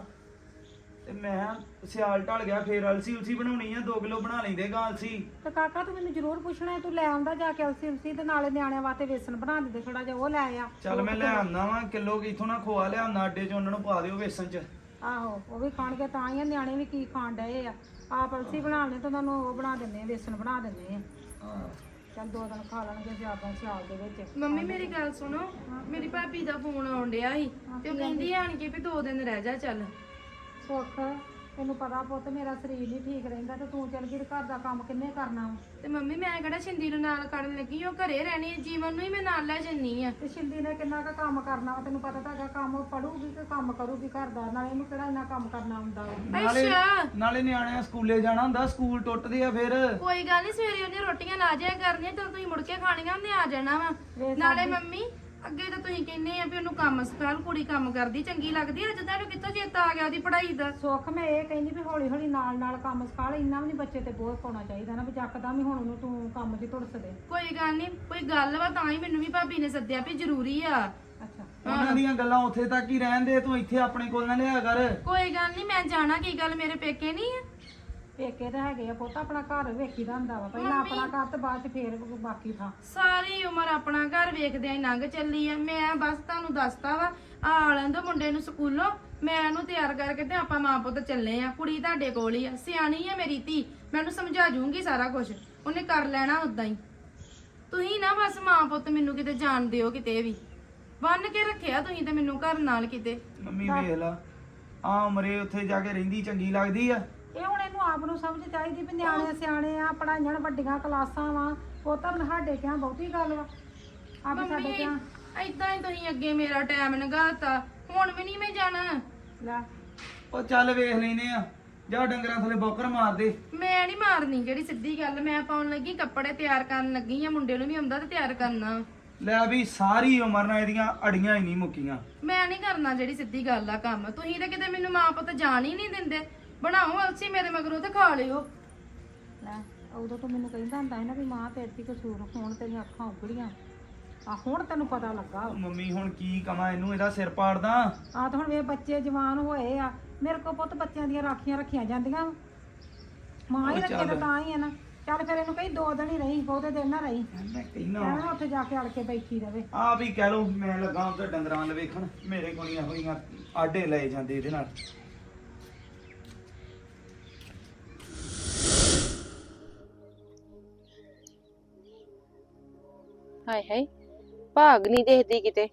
S2: ਤੇ ਮੈਂ ਸਿਆਲ ਢਲ ਗਿਆ ਫੇਰ ਅਲਸੀ ਉਲਸੀ ਬਣਾਉਣੀ ਆ 2 ਕਿਲੋ ਬਣਾ ਲੈਂਦੇ ਗਾ ਅਲਸੀ।
S1: ਤੇ ਕਾਕਾ ਤੂੰ ਮੈਨੂੰ ਜ਼ਰੂਰ ਪੁੱਛਣਾ ਹੈ, ਤੂੰ ਲੈ ਆਉਂਦਾ ਜਾ ਕੇ ਅਲਸੀ ਉਲਸੀ ਤੇ ਨਾਲੇ ਨਿਆਣਿਆਂ ਵਾਸਤੇ ਵੇਸਣ ਬਣਾ ਦਿੰਦੇ ਥੋੜਾ ਜਿਹਾ ਉਹ ਲੈ ਆ।
S2: ਚੱਲ ਮੈਂ ਲੈ ਆਉਂਦਾ ਵਾਂ ਕਿਲੋ ਕਿ ਇਥੋਂ ਨਾ ਖੋਆ ਲਿਆਉਂਦਾ ਅੱਡੇ 'ਚ ਉਹਨਾਂ ਨੂੰ ਪਾ ਦਿਓ ਵੇਸਣ 'ਚ।
S1: ਆਹੋ ਉਹ ਵੀ ਖਾਣਗੇ ਤਾਂ ਹੀ ਆ, ਨਿਆਣੇ ਵੀ ਕੀ ਖਾਣ ਡਏ ਆ। ਆਪ ਅਲਸੀ ਬਣਾ ਲੈਣੇ ਤੇ ਉਹਨਾਂ ਨੂੰ ਉਹ ਬਣਾ ਦਿੰਦੇ ਆ ਵੇਸਣ ਬਣਾ ਦਿੰਦੇ ਆ।
S2: ਹਾਂ।
S1: ਚੱਲ ਦੋ ਦਿਨ ਖਾ ਲੈਣਗੇ ਜੇ ਆਪਾਂ ਸਿਆਲ ਦੇ ਵਿੱਚ।
S4: ਮੰਮੀ ਮੇਰੀ ਗੱਲ ਸੁਣੋ ਮੇਰੀ ਭਾਬੀ ਦਾ ਫੋਨ ਆਉਣ ਡਿਆ ਸੀ ਤੇ ਉਹ ਕਹਿੰਦੀ? ਆਣ ਕੇ ਵੀ ਦੋ ਦਿਨ ਰਹਿ ਜਾ ਚੱਲ।
S1: ਸੁੱਖ ਤੈਨੂੰ ਪਤਾ ਪੁੱਤ ਮੇਰਾ ਸਰੀਰ ਨਹੀਂ ਠੀਕ ਰਹਿੰਦਾ ਤੇ ਤੂੰ ਚੱਲ ਗਈ ਤੇ ਘਰ ਦਾ ਕੰਮ ਕਿੰਨੇ ਕਰਨਾ ਵਾ?
S4: ਤੇ ਮੰਮੀ ਮੈਂ ਕਿਹੜਾ ਸ਼ਿੰਦੀ ਨੂੰ ਨਾਲ ਕਰਨ ਲੱਗੀ ਉਹ ਘਰੇ ਰਹਿਣੀ ਆ, ਜੀਵਨ ਨੂੰ ਹੀ ਮੈਂ ਨਾਲ ਲੈ ਜੰਨੀ ਆ।
S1: ਤੇ ਸ਼ਿੰਦੀ ਨੇ ਕਿੰਨਾ ਕੁ ਕੰਮ ਕਰਨਾ ਵਾ ਤੈਨੂੰ ਪਤਾ ਤਾਂ ਹੈਗਾ ਕੰਮ ਪੜੂਗੀ ਕਿ ਕੰਮ ਕਰੂਗੀ ਘਰ ਦਾ ਨਾਲੇ ਇਹਨੂੰ ਕਿਹੜਾ ਇੰਨਾ ਕੰਮ ਕਰਨਾ ਹੁੰਦਾ ਵਾ।
S2: ਨਾਲੇ
S4: ਅੱਛਾ।
S2: ਨਾਲੇ ਨਿਆਣਿਆਂ ਸਕੂਲੇ ਜਾਣਾ ਹੁੰਦਾ ਸਕੂਲ ਟੁੱਟਦੇ ਆ ਫਿਰ।
S4: ਕੋਈ ਗੱਲ ਨਹੀਂ ਸਵੇਰੇ ਉਹਨੇ ਰੋਟੀਆਂ ਲਾ ਜਾਇਆ ਕਰਨੀਆਂ ਜਦੋਂ ਤੁਸੀਂ ਮੁੜ ਕੇ ਖਾਣੀਆਂ ਉਹਨੇ ਆ ਜਾਣਾ ਵਾ। ਨਾਲੇ ਮੰਮੀ ਅੱਗੇ ਤਾਂ ਤੁਸੀਂ ਕਹਿੰਦੇ ਆ ਵੀ ਉਹਨੂੰ ਕੰਮ ਸਿਖਾਲ ਕੁੜੀ ਕੰਮ ਕਰਦੀ ਚੰਗੀ ਲੱਗਦੀ ਅੱਜ ਤੁਹਾਨੂੰ ਕਿੱਥੋਂ ਚੇਤਾ ਆ ਗਿਆ ਉਹਦੀ ਪੜ੍ਹਾਈ ਦਾ?
S1: ਸੁੱਖ ਮੈਂ ਇਹ ਕਹਿੰਦੀ ਵੀ ਹੌਲੀ ਹੌਲੀ ਨਾਲ ਨਾਲ ਕੰਮ ਸਿਖਾ ਲੈ ਇੰਨਾ ਵੀ ਨਹੀਂ ਬੱਚੇ ਤੇ ਬੋਝ ਪਾਉਣਾ ਚਾਹੀਦਾ ਨਾ ਵੀ ਜੱਕਦਾ ਵੀ ਹੁਣ ਉਹਨੂੰ ਤੂੰ ਕੰਮ 'ਚ ਧੁੜਸ ਦੇ।
S4: ਕੋਈ ਗੱਲ ਨਹੀਂ ਕੋਈ ਗੱਲ ਵਾ ਤਾਂ ਹੀ ਮੈਨੂੰ ਵੀ ਭਾਬੀ ਨੇ ਸੱਦਿਆ ਵੀ ਜ਼ਰੂਰੀ ਆ।
S1: ਅੱਛਾ।
S2: ਉਹਨਾਂ ਦੀਆਂ ਗੱਲਾਂ ਉੱਥੇ ਤੱਕ ਹੀ ਰਹਿਣ ਦੇ ਤੂੰ ਇੱਥੇ ਆਪਣੇ ਕੋਲ ਨਾ ਲਿਆ ਕਰ।
S4: ਕੋਈ ਗੱਲ ਨਹੀਂ ਮੈਂ ਜਾਣਾ ਕੀ ਗੱਲ ਮੇਰੇ ਪੇਕੇ ਨਹੀਂ ਆ?
S1: ਪੇਕੇ ਤਾਂ ਹੈਗੇ ਆ ਪੁੱਤ ਆਪਣਾ ਘਰ ਵੇਖੀਦਾ ਹੁੰਦਾ ਵਾ ਪਹਿਲਾਂ ਆਪਣਾ ਘਰ ਤੇ ਬਾਅਦ ਚ ਫੇਰ ਬਾਕੀ ਥਾਂ।
S4: ਸਾਰੀ ਉਮਰ ਆਪਣਾ ਘਰ ਵੇਖਦਿਆਂ ਹੀ ਲੰਘ ਚੱਲੀ ਆ। ਮੈਂ ਬਸ ਤੁਹਾਨੂੰ ਦੱਸਤਾ ਵਾ ਆ ਲੈਂਦੋ ਮੁੰਡੇ ਨੂੰ ਸਕੂਲੋਂ ਮੈਂ ਇਹਨੂੰ ਤਿਆਰ ਕਰਕੇ ਤੇ ਆਪਾਂ ਮਾਂ ਪੁੱਤ ਚੱਲੇ ਆ। ਕੁੜੀ ਤੁਹਾਡੇ ਕੋਲ ਹੀ ਆ ਸਿਆਣੀ ਆ ਮੇਰੀ ਧੀ। ਮੈਂ ਉਹਨੂੰ ਸਮਝਾ ਜੂੰਗੀ ਸਾਰਾ ਕੁਝ ਉਹਨੇ ਕਰ ਲੈਣਾ ਉਦਾਂ ਹੀ। ਤੁਸੀਂ ਨਾ ਬਸ ਮਾਂ ਪੁੱਤ ਮੈਨੂੰ ਕਿਤੇ ਜਾਣ ਦਿਓ ਕਿਤੇ ਵੀ। ਬੰਨ ਕੇ ਰੱਖਿਆ ਤੁਸੀਂ ਤੇ ਮੈਨੂੰ ਘਰ ਨਾਲ ਕਿਤੇ।
S2: ਮੰਮੀ ਵੇਖ ਲਾ ਆ ਉਮਰੇ ਉੱਥੇ ਜਾ ਕੇ ਰਹਿੰਦੀ ਚੰਗੀ ਲੱਗਦੀ ਆ।
S1: ਇਹਨੂੰ ਆਪ ਨੂੰ ਸਮਝ ਚਾਹੀਦੀ ਵੀ ਨਿਆਣੇ ਸਿਆਣੇ ਆ ਪੜਾਈਆਂ ਵੱਡੀਆਂ ਕਲਾਸਾਂ ਵਾ। ਪੁੱਤ ਹੁਣ ਸਾਡੇ ਕਿਹਾ ਬਹੁਤੀ ਗੱਲ ਵਾ। ਆਪ ਸਾਡੇ ਕਿਹਾ
S4: ਏਦਾਂ ਹੀ ਤੁਸੀਂ ਅੱਗੇ ਮੇਰਾ ਟਾਈਮ ਲੰਘਾਤਾ ਹੁਣ ਵੀ ਨਹੀਂ ਮੈਂ ਜਾਣਾ।
S1: ਲੈ।
S2: ਉਹ ਚੱਲ ਵੇਖ ਲੈਨੇ ਆ। ਜਾ ਡੰਗਰਾਂ ਥੱਲੇ ਬੋਕਰ ਮਾਰ ਦੇ।
S4: ਮੈਂ ਨਹੀਂ ਮਾਰਨੀ ਜਿਹੜੀ ਸਿੱਧੀ ਗੱਲ। ਮੈਂ ਪਾਉਣ ਲੱਗੀ ਕੱਪੜੇ ਤਿਆਰ ਕਰਨ ਲੱਗੀ ਆ। ਮੁੰਡੇ ਨੂੰ ਵੀ ਆਉਂਦਾ ਤੇ ਤਿਆਰ ਕਰਨਾ।
S2: ਲੈ ਵੀ ਸਾਰੀ ਉਮਰ ਨਾਲ ਇਹਦੀਆਂ ਅੜੀਆਂ ਹੀ ਨਹੀਂ ਮੁੱਕੀਆਂ।
S4: ਮੈਂ ਨਹੀਂ ਕਰਨਾ ਜਿਹੜੀ ਸਿੱਧੀ ਗੱਲ ਆ ਕੰਮ। ਤੁਸੀਂ ਤਾਂ ਕਿਤੇ ਮੈਨੂੰ ਮਾਂ ਪੁੱਤ ਜਾਣ ਹੀ ਨਹੀਂ ਦਿੰਦੇ। ਬਣਾਓ ਅਲਸੀ ਮੇਰੇ ਮਗਰੋਂ ਤੇ ਖਾ ਲਿਓ।
S1: ਲੈ ਉਦੋਂ ਤੂੰ ਮੈਨੂੰ ਕਹਿੰਦਾ ਹੁੰਦਾ ਸੀ ਨਾ ਵੀ ਮਾਂ ਤੇਰੇ ਦੀ ਕਸੂਰ ਹੁਣ ਤੇਰੀਆਂ ਅੱਖਾਂ ਉਗੜੀਆਂ ਆ ਹੁਣ ਤੈਨੂੰ ਪਤਾ ਲੱਗਾ।
S2: ਉਹ ਮੰਮੀ ਹੁਣ ਕੀ ਕਵਾਂ ਇਹਨੂੰ? ਇਹਦਾ ਸਿਰ ਪਾੜਦਾ।
S1: ਆ ਤਾਂ ਹੁਣ ਵੇ ਬੱਚੇ ਜਵਾਨ ਹੋਏ ਆ। ਮੇਰੇ ਕੋਲ ਪੁੱਤ ਬੱਚਿਆਂ ਦੀਆਂ ਰਾਖੀਆਂ ਰੱਖੀਆਂ ਜਾਂਦੀਆਂ ਵਾਂ। ਮਾਂ ਹੀ
S2: ਉਹ
S1: ਰੱਖੇ
S2: ਚੱਲ।
S1: ਤਾਂ ਤਾਂ ਹੀ ਆ ਨਾ। ਚੱਲ ਫਿਰ ਇਹਨੂੰ ਕਹੀ ਦੋ ਦਿਨ ਹੀ ਰਹੀ ਬਹੁਤੇ ਦਿਨ ਨਾ ਰਹੀ।
S2: ਮੈਂ ਕਹਿਣਾ
S1: ਕਹਿਣਾ ਉੱਥੇ ਜਾ ਕੇ ਅੜ ਕੇ ਬੈਠੀ ਰਵੇ।
S2: ਆ ਵੀ ਕਹਿ ਲੋ ਮੈਂ ਲੱਗਾ ਉੱਧਰ ਡੰਗਰਾਂ ਵੱਲ ਵੇਖਣ। ਮੇਰੇ ਕੋਲ ਨਹੀਂ ਹੋਈਆਂ ਆਡੇ ਲਏ ਜਾਂਦੇ ਇਹਦੇ ਨਾਲ।
S5: ਹਾਏ ਹਾਏ ਭਾਗ ਨਹੀਂ ਦੇਖਦੀ ਕਿਤੇ।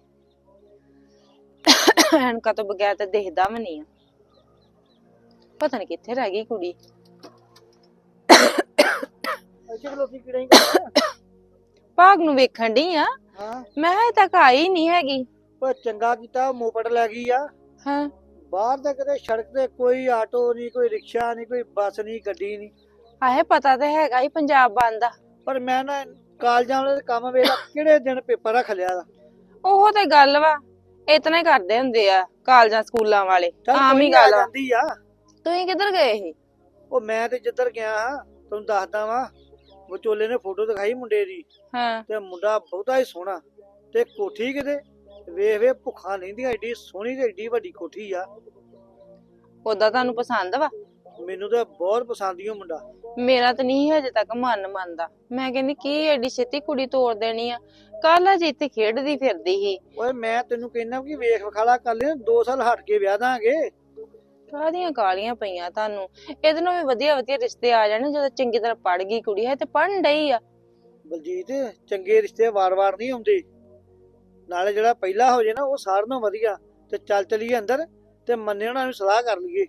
S5: ਐਨਕਾਂ ਤੋਂ ਬਗੈਰ ਤਾਂ ਦਿਖਦਾ ਵੀ ਨਹੀਂ ਆ। ਪਤਾ ਨਹੀਂ ਕਿੱਥੇ ਰਹਿ ਗਈ ਕੁੜੀ।
S8: ਅੱਛਾ ਲੋਕੀ ਕਿਹੜਾ ਹੀ ਕਰਦਾ
S5: ਭਾਗ ਨੂੰ ਵੇਖਣ ਡਈ ਆ।
S8: ਹਾਂ।
S5: ਮੈਂ ਹਜੇ ਤੱਕ ਆਈ ਨਹੀਂ ਹੈਗੀ।
S8: ਪਰ ਚੰਗਾ ਕੀਤਾ ਮੋਪੜ ਲੈ ਗਈ ਆ।
S5: ਹਾਂ।
S8: ਬਾਹਰ ਤਾਂ ਕਿਤੇ ਸੜਕ ਤੇ ਕੋਈ ਆਟੋ ਨਹੀਂ ਕੋਈ ਰਿਕਸ਼ਾ ਨਹੀਂ ਕੋਈ ਬੱਸ ਨਹੀਂ ਗੱਡੀ ਨਹੀਂ।
S5: ਆਹੇ ਪਤਾ ਤਾਂ ਹੈਗਾ ਹੀ ਪੰਜਾਬ ਬੰਦ ਆ।
S8: ਪਰ ਮੈਂ ਨਾ ਕਾਲਜਾਂ ਵਾਲੇ ਕੰਮ ਵੇਲਾ ਕਿਹੜੇ ਦਿਨ ਪੇਪਰ ਰੱਖ ਲਿਆ ਦਾ
S5: ਉਹ ਤੇ ਗੱਲ ਵਾ ਇਤਨਾ ਹੀ ਕਰਦੇ ਹੁੰਦੇ ਆ ਕਾਲਜਾਂ ਸਕੂਲਾਂ ਵਾਲੇ
S8: ਚੱਲ
S5: ਆਮ
S8: ਕੋਈ
S5: ਹੀ
S8: ਨੀ, ਆ
S5: ਗੱਲ ਆ
S8: ਜਾਂਦੀ ਆ।
S5: ਤੁਸੀਂ ਕਿੱਧਰ ਗਏ ਸੀ?
S8: ਉਹ ਮੈਂ ਤੇ ਜਿੱਧਰ ਗਿਆ ਹਾਂ ਤੁਹਾਨੂੰ ਦੱਸਦਾ ਵਾਂ ਵਿਚੋਲੇ ਨੇ ਫੋਟੋ ਦਿਖਾਈ ਮੁੰਡੇ ਦੀ।
S5: ਹਾਂ।
S8: ਤੇ ਮੁੰਡਾ ਬਹੁਤਾ ਹੀ ਸੋਹਣਾ ਤੇ ਕੋਠੀ ਕਿਤੇ ਵੇਖ ਵੇ ਭੁੱਖਾ ਲੈਂਦੀ ਐਡੀ ਸੋਹਣੀ ਤੇ ਐਡੀ ਵੱਡੀ ਕੋਠੀ ਆ।
S5: ਉਦਾਂ ਤੁਹਾਨੂੰ ਪਸੰਦ ਵਾ?
S8: ਮੈਨੂੰ ਤਾਂ ਬਹੁਤ ਪਸੰਦ ਈ ਉਹ ਮੁੰਡਾ।
S5: ਮੇਰਾ ਤਾਂ ਨਹੀਂ ਹਜੇ ਤੱਕ ਮਨ ਮੰਨਦਾ। ਮੈਂ ਕਹਿੰਦੀ ਕੀ ਐਡੀ ਛੇਤੀ ਕੁੜੀ ਤੋੜ ਦੇਣੀ ਆ? ਕੱਲ ਅਜੇ ਇੱਥੇ ਖੇਡਦੀ ਫਿਰਦੀ ਸੀ।
S8: ਓਏ ਮੈਂ ਤੈਨੂੰ ਕਹਿੰਦਾ ਕਿ ਵੇਖ ਵਿਖਾਲਾ ਕਰ ਲੈ 2 ਸਾਲ ਹਟ ਕੇ ਵਿਆਹ ਦਾਂਗੇ।
S5: ਕਾਹਦੀਆਂ ਕਾਲੀਆਂ ਪਈਆਂ ਤੁਹਾਨੂੰ? ਇਹਦੇ ਨਾਲ ਵੀ ਵਧੀਆ ਵਧੀਆ ਰਿਸ਼ਤੇ ਆ ਜਾਣੇ ਜਦੋਂ ਚੰਗੀ ਤਰ੍ਹਾਂ ਪੜ ਗਈ ਕੁੜੀ ਹੈ ਤੇ ਪੜਨ ਡਈ ਆ।
S8: ਬਲਜੀਤ ਚੰਗੇ ਰਿਸ਼ਤੇ ਵਾਰ-ਵਾਰ ਨਹੀਂ ਹੁੰਦੇ ਨਾਲੇ ਜਿਹੜਾ ਪਹਿਲਾ ਹੋ ਜੇ ਨਾ ਉਹ ਸਾਰਿਆਂ ਨਾਲੋਂ ਵਧੀਆ। ਤੇ ਚੱਲ ਚਲੀਏ ਅੰਦਰ ਤੇ ਮੰਨੇ ਉਹਨਾਂ ਨੂੰ ਸਲਾਹ ਕਰ ਲਈਏ।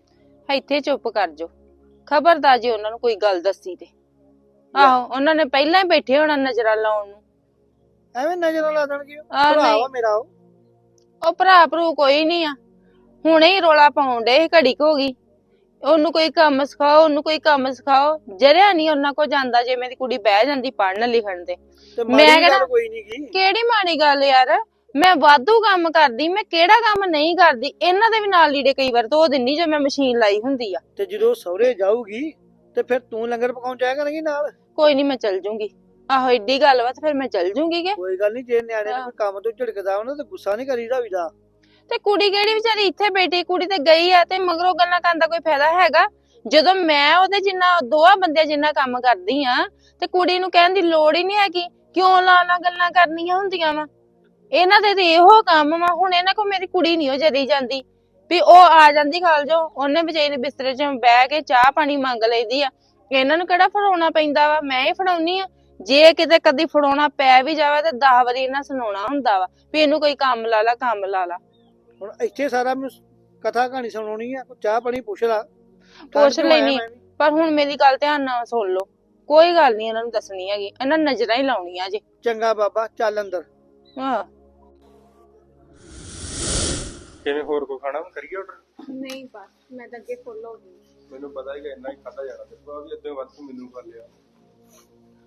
S5: ਇੱਥੇ ਚੁੱਪ ਕਰ ਜੋ ਖਬਰਦਾਰ ਜੇ ਉਹਨਾਂ ਨੂੰ ਕੋਈ ਗੱਲ ਦੱਸੀ ਤੇ। ਆਹੋ ਉਹਨਾਂ ਨੇ ਪਹਿਲਾਂ ਹੀ ਬੈਠੇ ਹੋਣਾ ਨਜ਼ਰਾਂ ਲਾਉਣ ਨੂੰ।
S8: ਐਵੇਂ ਨਜ਼ਰ ਲਾ ਦੇਣਗੇ ਉਹ।
S5: ਆ
S8: ਭਰਾ
S5: ਨਹੀਂ।
S8: ਵਾ ਮੇਰਾ ਉਹ।
S5: ਉਹ ਭਰਾ ਭਰੂ ਕੋਈ ਨਹੀਂ ਆ। ਹੁਣੇ ਹੀ ਰੋਲਾ ਪਾਉਣ ਡੇ ਘੜੀ ਕੁ ਹੋ ਗਈ। ਉਹਨੂੰ ਕੋਈ ਕੰਮ ਸਿਖਾਓ ਉਹਨੂੰ ਕੋਈ ਕੰਮ ਸਿਖਾਓ। ਜਰਿਆ ਨਹੀਂ ਉਹਨਾਂ ਕੋ ਜਾਂਦਾ ਜੇ ਮੇਰੀ ਕੁੜੀ ਬਹਿ ਜਾਂਦੀ ਪੜਨ ਲਿਖਣ ਦੇ
S8: ਤੇ
S5: ਮੈਂ
S8: ਮਾੜੀ ਗੱਲ
S5: ਕਹਿੰਦਾ-
S8: ਕੋਈ ਨਹੀਂ ਗੀ
S5: ਕਿਹੜੀ ਮਾੜੀ ਗੱਲ ਯਾਰ? ਮੈਂ ਵਾਧੂ ਕੰਮ ਕਰਦੀ ਮੈਂ ਕਿਹੜਾ ਕੰਮ ਨਹੀਂ ਕਰਦੀ ਇਹਨਾਂ ਦੇ ਵੀ ਨਾਲ ਲੀੜੇ ਕਈ ਵਾਰ ਧੋ ਦਿੰਨੀ ਜੇ ਮੈਂ ਮਸ਼ੀਨ ਲਾਈ ਹੁੰਦੀ ਆ।
S8: ਤੇ ਜਦੋਂ ਸਹੁਰੇ ਜਾਊਗੀ ਤੇ ਫਿਰ ਤੂੰ ਲੰਗਰ ਪਕਾਉਣ ਜਾਇਆ ਕਰੇਂਗੀ ਨਾਲ?
S5: ਕੋਈ ਨਹੀਂ ਮੈਂ ਚੱਲ ਜੂੰਗੀ। ਆਹੋ ਏਡੀ ਗੱਲ ਵਾ ਤੇ ਫਿਰ ਮੈਂ ਚੱਲ ਜੂੰਗੀ ਕਿ?
S8: ਕੋਈ ਗੱਲ ਨਹੀਂ ਜੇ ਨਿਆਣੇ ਨੂੰ ਕੰਮ ਤੋਂ ਝਿੜਕਦਾ ਉਹਨਾਂ ਤੇ ਗੁੱਸਾ ਨਹੀਂ ਕਰੀਦਾ ਵੀਦਾ।
S5: ਤੇ ਕੁੜੀ ਕਿਹੜੀ ਵਿਚਾਰੀ ਇੱਥੇ ਬੈਠੀ ਕੁੜੀ ਤੇ ਗਈ ਆ ਤੇ ਮਗਰੋਂ ਗੱਲਾਂ ਕਰਨ ਦਾ ਕੋਈ ਫਾਇਦਾ ਹੈਗਾ? ਜਦੋਂ ਮੈਂ ਉਹਦੇ ਜਿੰਨਾ ਦੋਆ ਬੰਦੇ ਜਿੰਨਾ ਕੰਮ ਕਰਦੀ ਆ ਤੇ ਕੁੜੀ ਨੂੰ ਕਹਿਣ ਦੀ ਲੋੜ ਹੀ ਨਹੀਂ ਹੈਗੀ ਕਿਉਂ ਲਾ ਲਾ ਗੱਲਾਂ ਕਰਨੀਆਂ ਹੁੰਦੀਆਂ ਵਾ? ਇਹਨਾਂ ਦੇ ਤੇ ਇਹੋ ਕੰਮ ਵਾ ਹੁਣ ਇਹਨਾਂ ਕੋ ਮੇਰੀ ਕੁੜੀ ਨਹੀਂ ਉਹ ਜਰੀ ਜਾਂਦੀ। ਵੀ ਉਹ ਆ ਜਾਂਦੀ ਖਾਲ ਜੋ ਉਹਨੇ ਵਿਚਾਰੀ ਨੇ ਬਿਸਤਰੇ 'ਚ ਬਹਿ ਕੇ ਚਾਹ ਪਾਣੀ ਮੰਗ ਲਈਦੀ ਆ। ਇਹਨਾਂ ਨੂੰ ਕਿਹੜਾ ਫੜਾਉਣਾ ਪੈਂਦਾ ਵਾ? ਮੈਂ ਹੀ ਫੜਾਉਣੀ ਆ। ਜੇ ਕਿਤੇ ਕਦੀ ਫੜਾਉਣਾ ਪੈ ਵੀ ਜਾਵੇ ਤੇ 10 ਵਾਰੀ ਇਹਨਾਂ ਸੁਣਾਉਣਾ ਹੁੰਦਾ ਵਾ ਵੀ ਇਹਨੂੰ ਕੋਈ ਕੰਮ ਲਾ ਲਾ ਕੰਮ ਲਾ ਲਾ।
S8: ਹੁਣ ਇੱਥੇ ਸਾਰਾ ਮੈਨੂੰ ਕਥਾ ਕਹਾਣੀ ਸੁਣਾਉਣੀ ਆ ਕੋਈ ਚਾਹ ਪਾਣੀ ਪੁੱਛ ਲਾ।
S5: ਪੁੱਛ ਲੈਣੀ। ਪਰ ਹੁਣ ਮੇਰੀ ਗੱਲ ਧਿਆਨ ਨਾਲ ਸੁਣ ਲਓ। ਕੋਈ ਗੱਲ ਨਹੀਂ ਇਹਨਾਂ ਨੂੰ ਦੱਸਣੀ ਹੈਗੀ। ਇਹਨਾਂ ਨਜ਼ਰਾਂ ਹੀ ਲਾਉਣੀਆਂ ਜੇ।
S8: ਚੰਗਾ ਬਾਬਾ ਚੱਲ ਅੰਦਰ।
S5: ਹਾਂ
S6: ਕਿਵੇਂ ਹੋਰ ਕੋ ਖਾਣਾ ਕਰੀਏ ਆਰਡਰ
S7: ਨਹੀਂ ਬਸ ਮੈਂ ਤਾਂ ਅੱਗੇ ਫੁੱਲ ਹੋ ਗਈ।
S6: ਮੈਨੂੰ ਪਤਾ ਹੀ ਕਿ ਇੰਨਾ ਹੀ ਖਾਦਾ ਜਾਣਾ ਤੇ ਵੀ ਅੱਧੇ ਵੱਧ ਤੂੰ ਮੈਨੂੰ ਖਾ ਲਿਆ।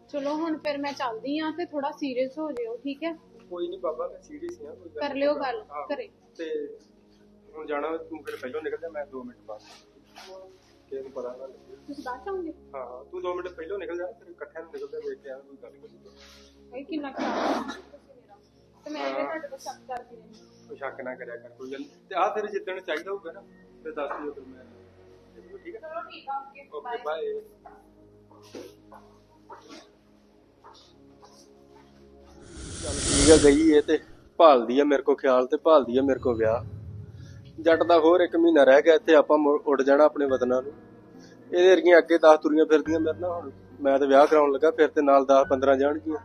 S7: ਚਲੋ ਹੁਣ ਫਿਰ ਮੈਂ ਚੱਲਦੀ ਆ ਤੇ ਥੋੜਾ ਸੀਰੀਅਸ ਹੋ ਜਿਓ ਠੀਕ ਹੈ?
S6: ਕੋਈ ਨਹੀਂ ਬਾਬਾ ਮੈਂ ਸੀਰੀਅਸ ਹਾਂ ਕੋਈ ਗੱਲ
S7: ਕਰ। ਲਿਓ ਗੱਲ
S6: ਹਾਂ।
S7: ਘਰੇ।
S6: ਤੇ ਹੁਣ ਜਾਣਾ ਤੂੰ ਫਿਰ ਪਹਿਲਾਂ ਨਿਕਲ ਜਾ ਮੈਂ 2 ਮਿੰਟ ਬਾਅਦ। ਕਿਸੇ ਨੂੰ ਪਤਾ ਨਾ ਲੱਗੇ।
S7: ਤੁਸੀਂ ਬਾਅਦ ਚਾਹੋਗੇ
S6: ਹਾਂ ਹਾਂ ਤੂੰ 2 ਮਿੰਟ ਪਹਿਲਾਂ ਨਿਕਲ ਜਾ ਫਿਰ ਇਕੱਠਿਆਂ ਨੂੰ ਨਿਕਲਦੇ ਵੇਖ ਕੇ ਆ ਕੋਈ ਗੱਲ ਕਰੀ
S7: ਭਾਈ ਕਿੰਨਾ ਖਰਾਬ ਤੁਸੀਂ ਮੇਰਾ। ਤੇ ਮੈਂ ਵੀ ਤੁਹਾਡੇ ਕੋਲ ਸ਼ੱਕ ਕਰਦੀ ਰਹਿੰਦੀ
S6: ਕੋਈ ਸ਼ੱਕ ਨਾ ਕਰਿਆ ਕਰ ਕੋਈ ਗੱਲ। ਤੇ ਆ ਫਿਰ ਜਿੱਦਣ ਚਾਹੀਦਾ ਹੋਊਗਾ ਨਾ ਫਿਰ ਦੱਸ ਦਿਓ ਫਿਰ ਮੈਂ। ਠੀਕ ਹੈ
S7: ਚਲੋ ਠੀਕ ਆ ਓਕੇ
S6: ਓਕੇ ਬਾਏ ਚੱਲ ਠੀਕ ਆ ਗਈ ਇਹ ਤੇ ਭਾਲਦੀ ਆ ਮੇਰੇ ਕੋ ਖਿਆਲ ਤੇ ਭਾਲਦੀ ਆ ਮੇਰੇ ਕੋ ਵਿਆਹ। ਜੱਟ ਦਾ ਹੋਰ ਇੱਕ ਮਹੀਨਾ ਰਹਿ ਗਿਆ ਇੱਥੇ ਆਪਾਂ ਉੱਡ ਜਾਣਾ ਆਪਣੇ ਵਤਨਾਂ ਨੂੰ। ਇਹਦੇ ਵਰਗੀਆਂ ਅੱਗੇ 10 ਤੁਰੀਆਂ ਫਿਰਦੀਆਂ ਮੇਰੇ ਨਾਲ ਹੁਣ। ਮੈਂ ਤੇ ਵਿਆਹ ਕਰਾਉਣ ਲੱਗਾ ਫਿਰ ਤੇ ਨਾਲ 10 15 ਜਾਣਗੀਆਂ।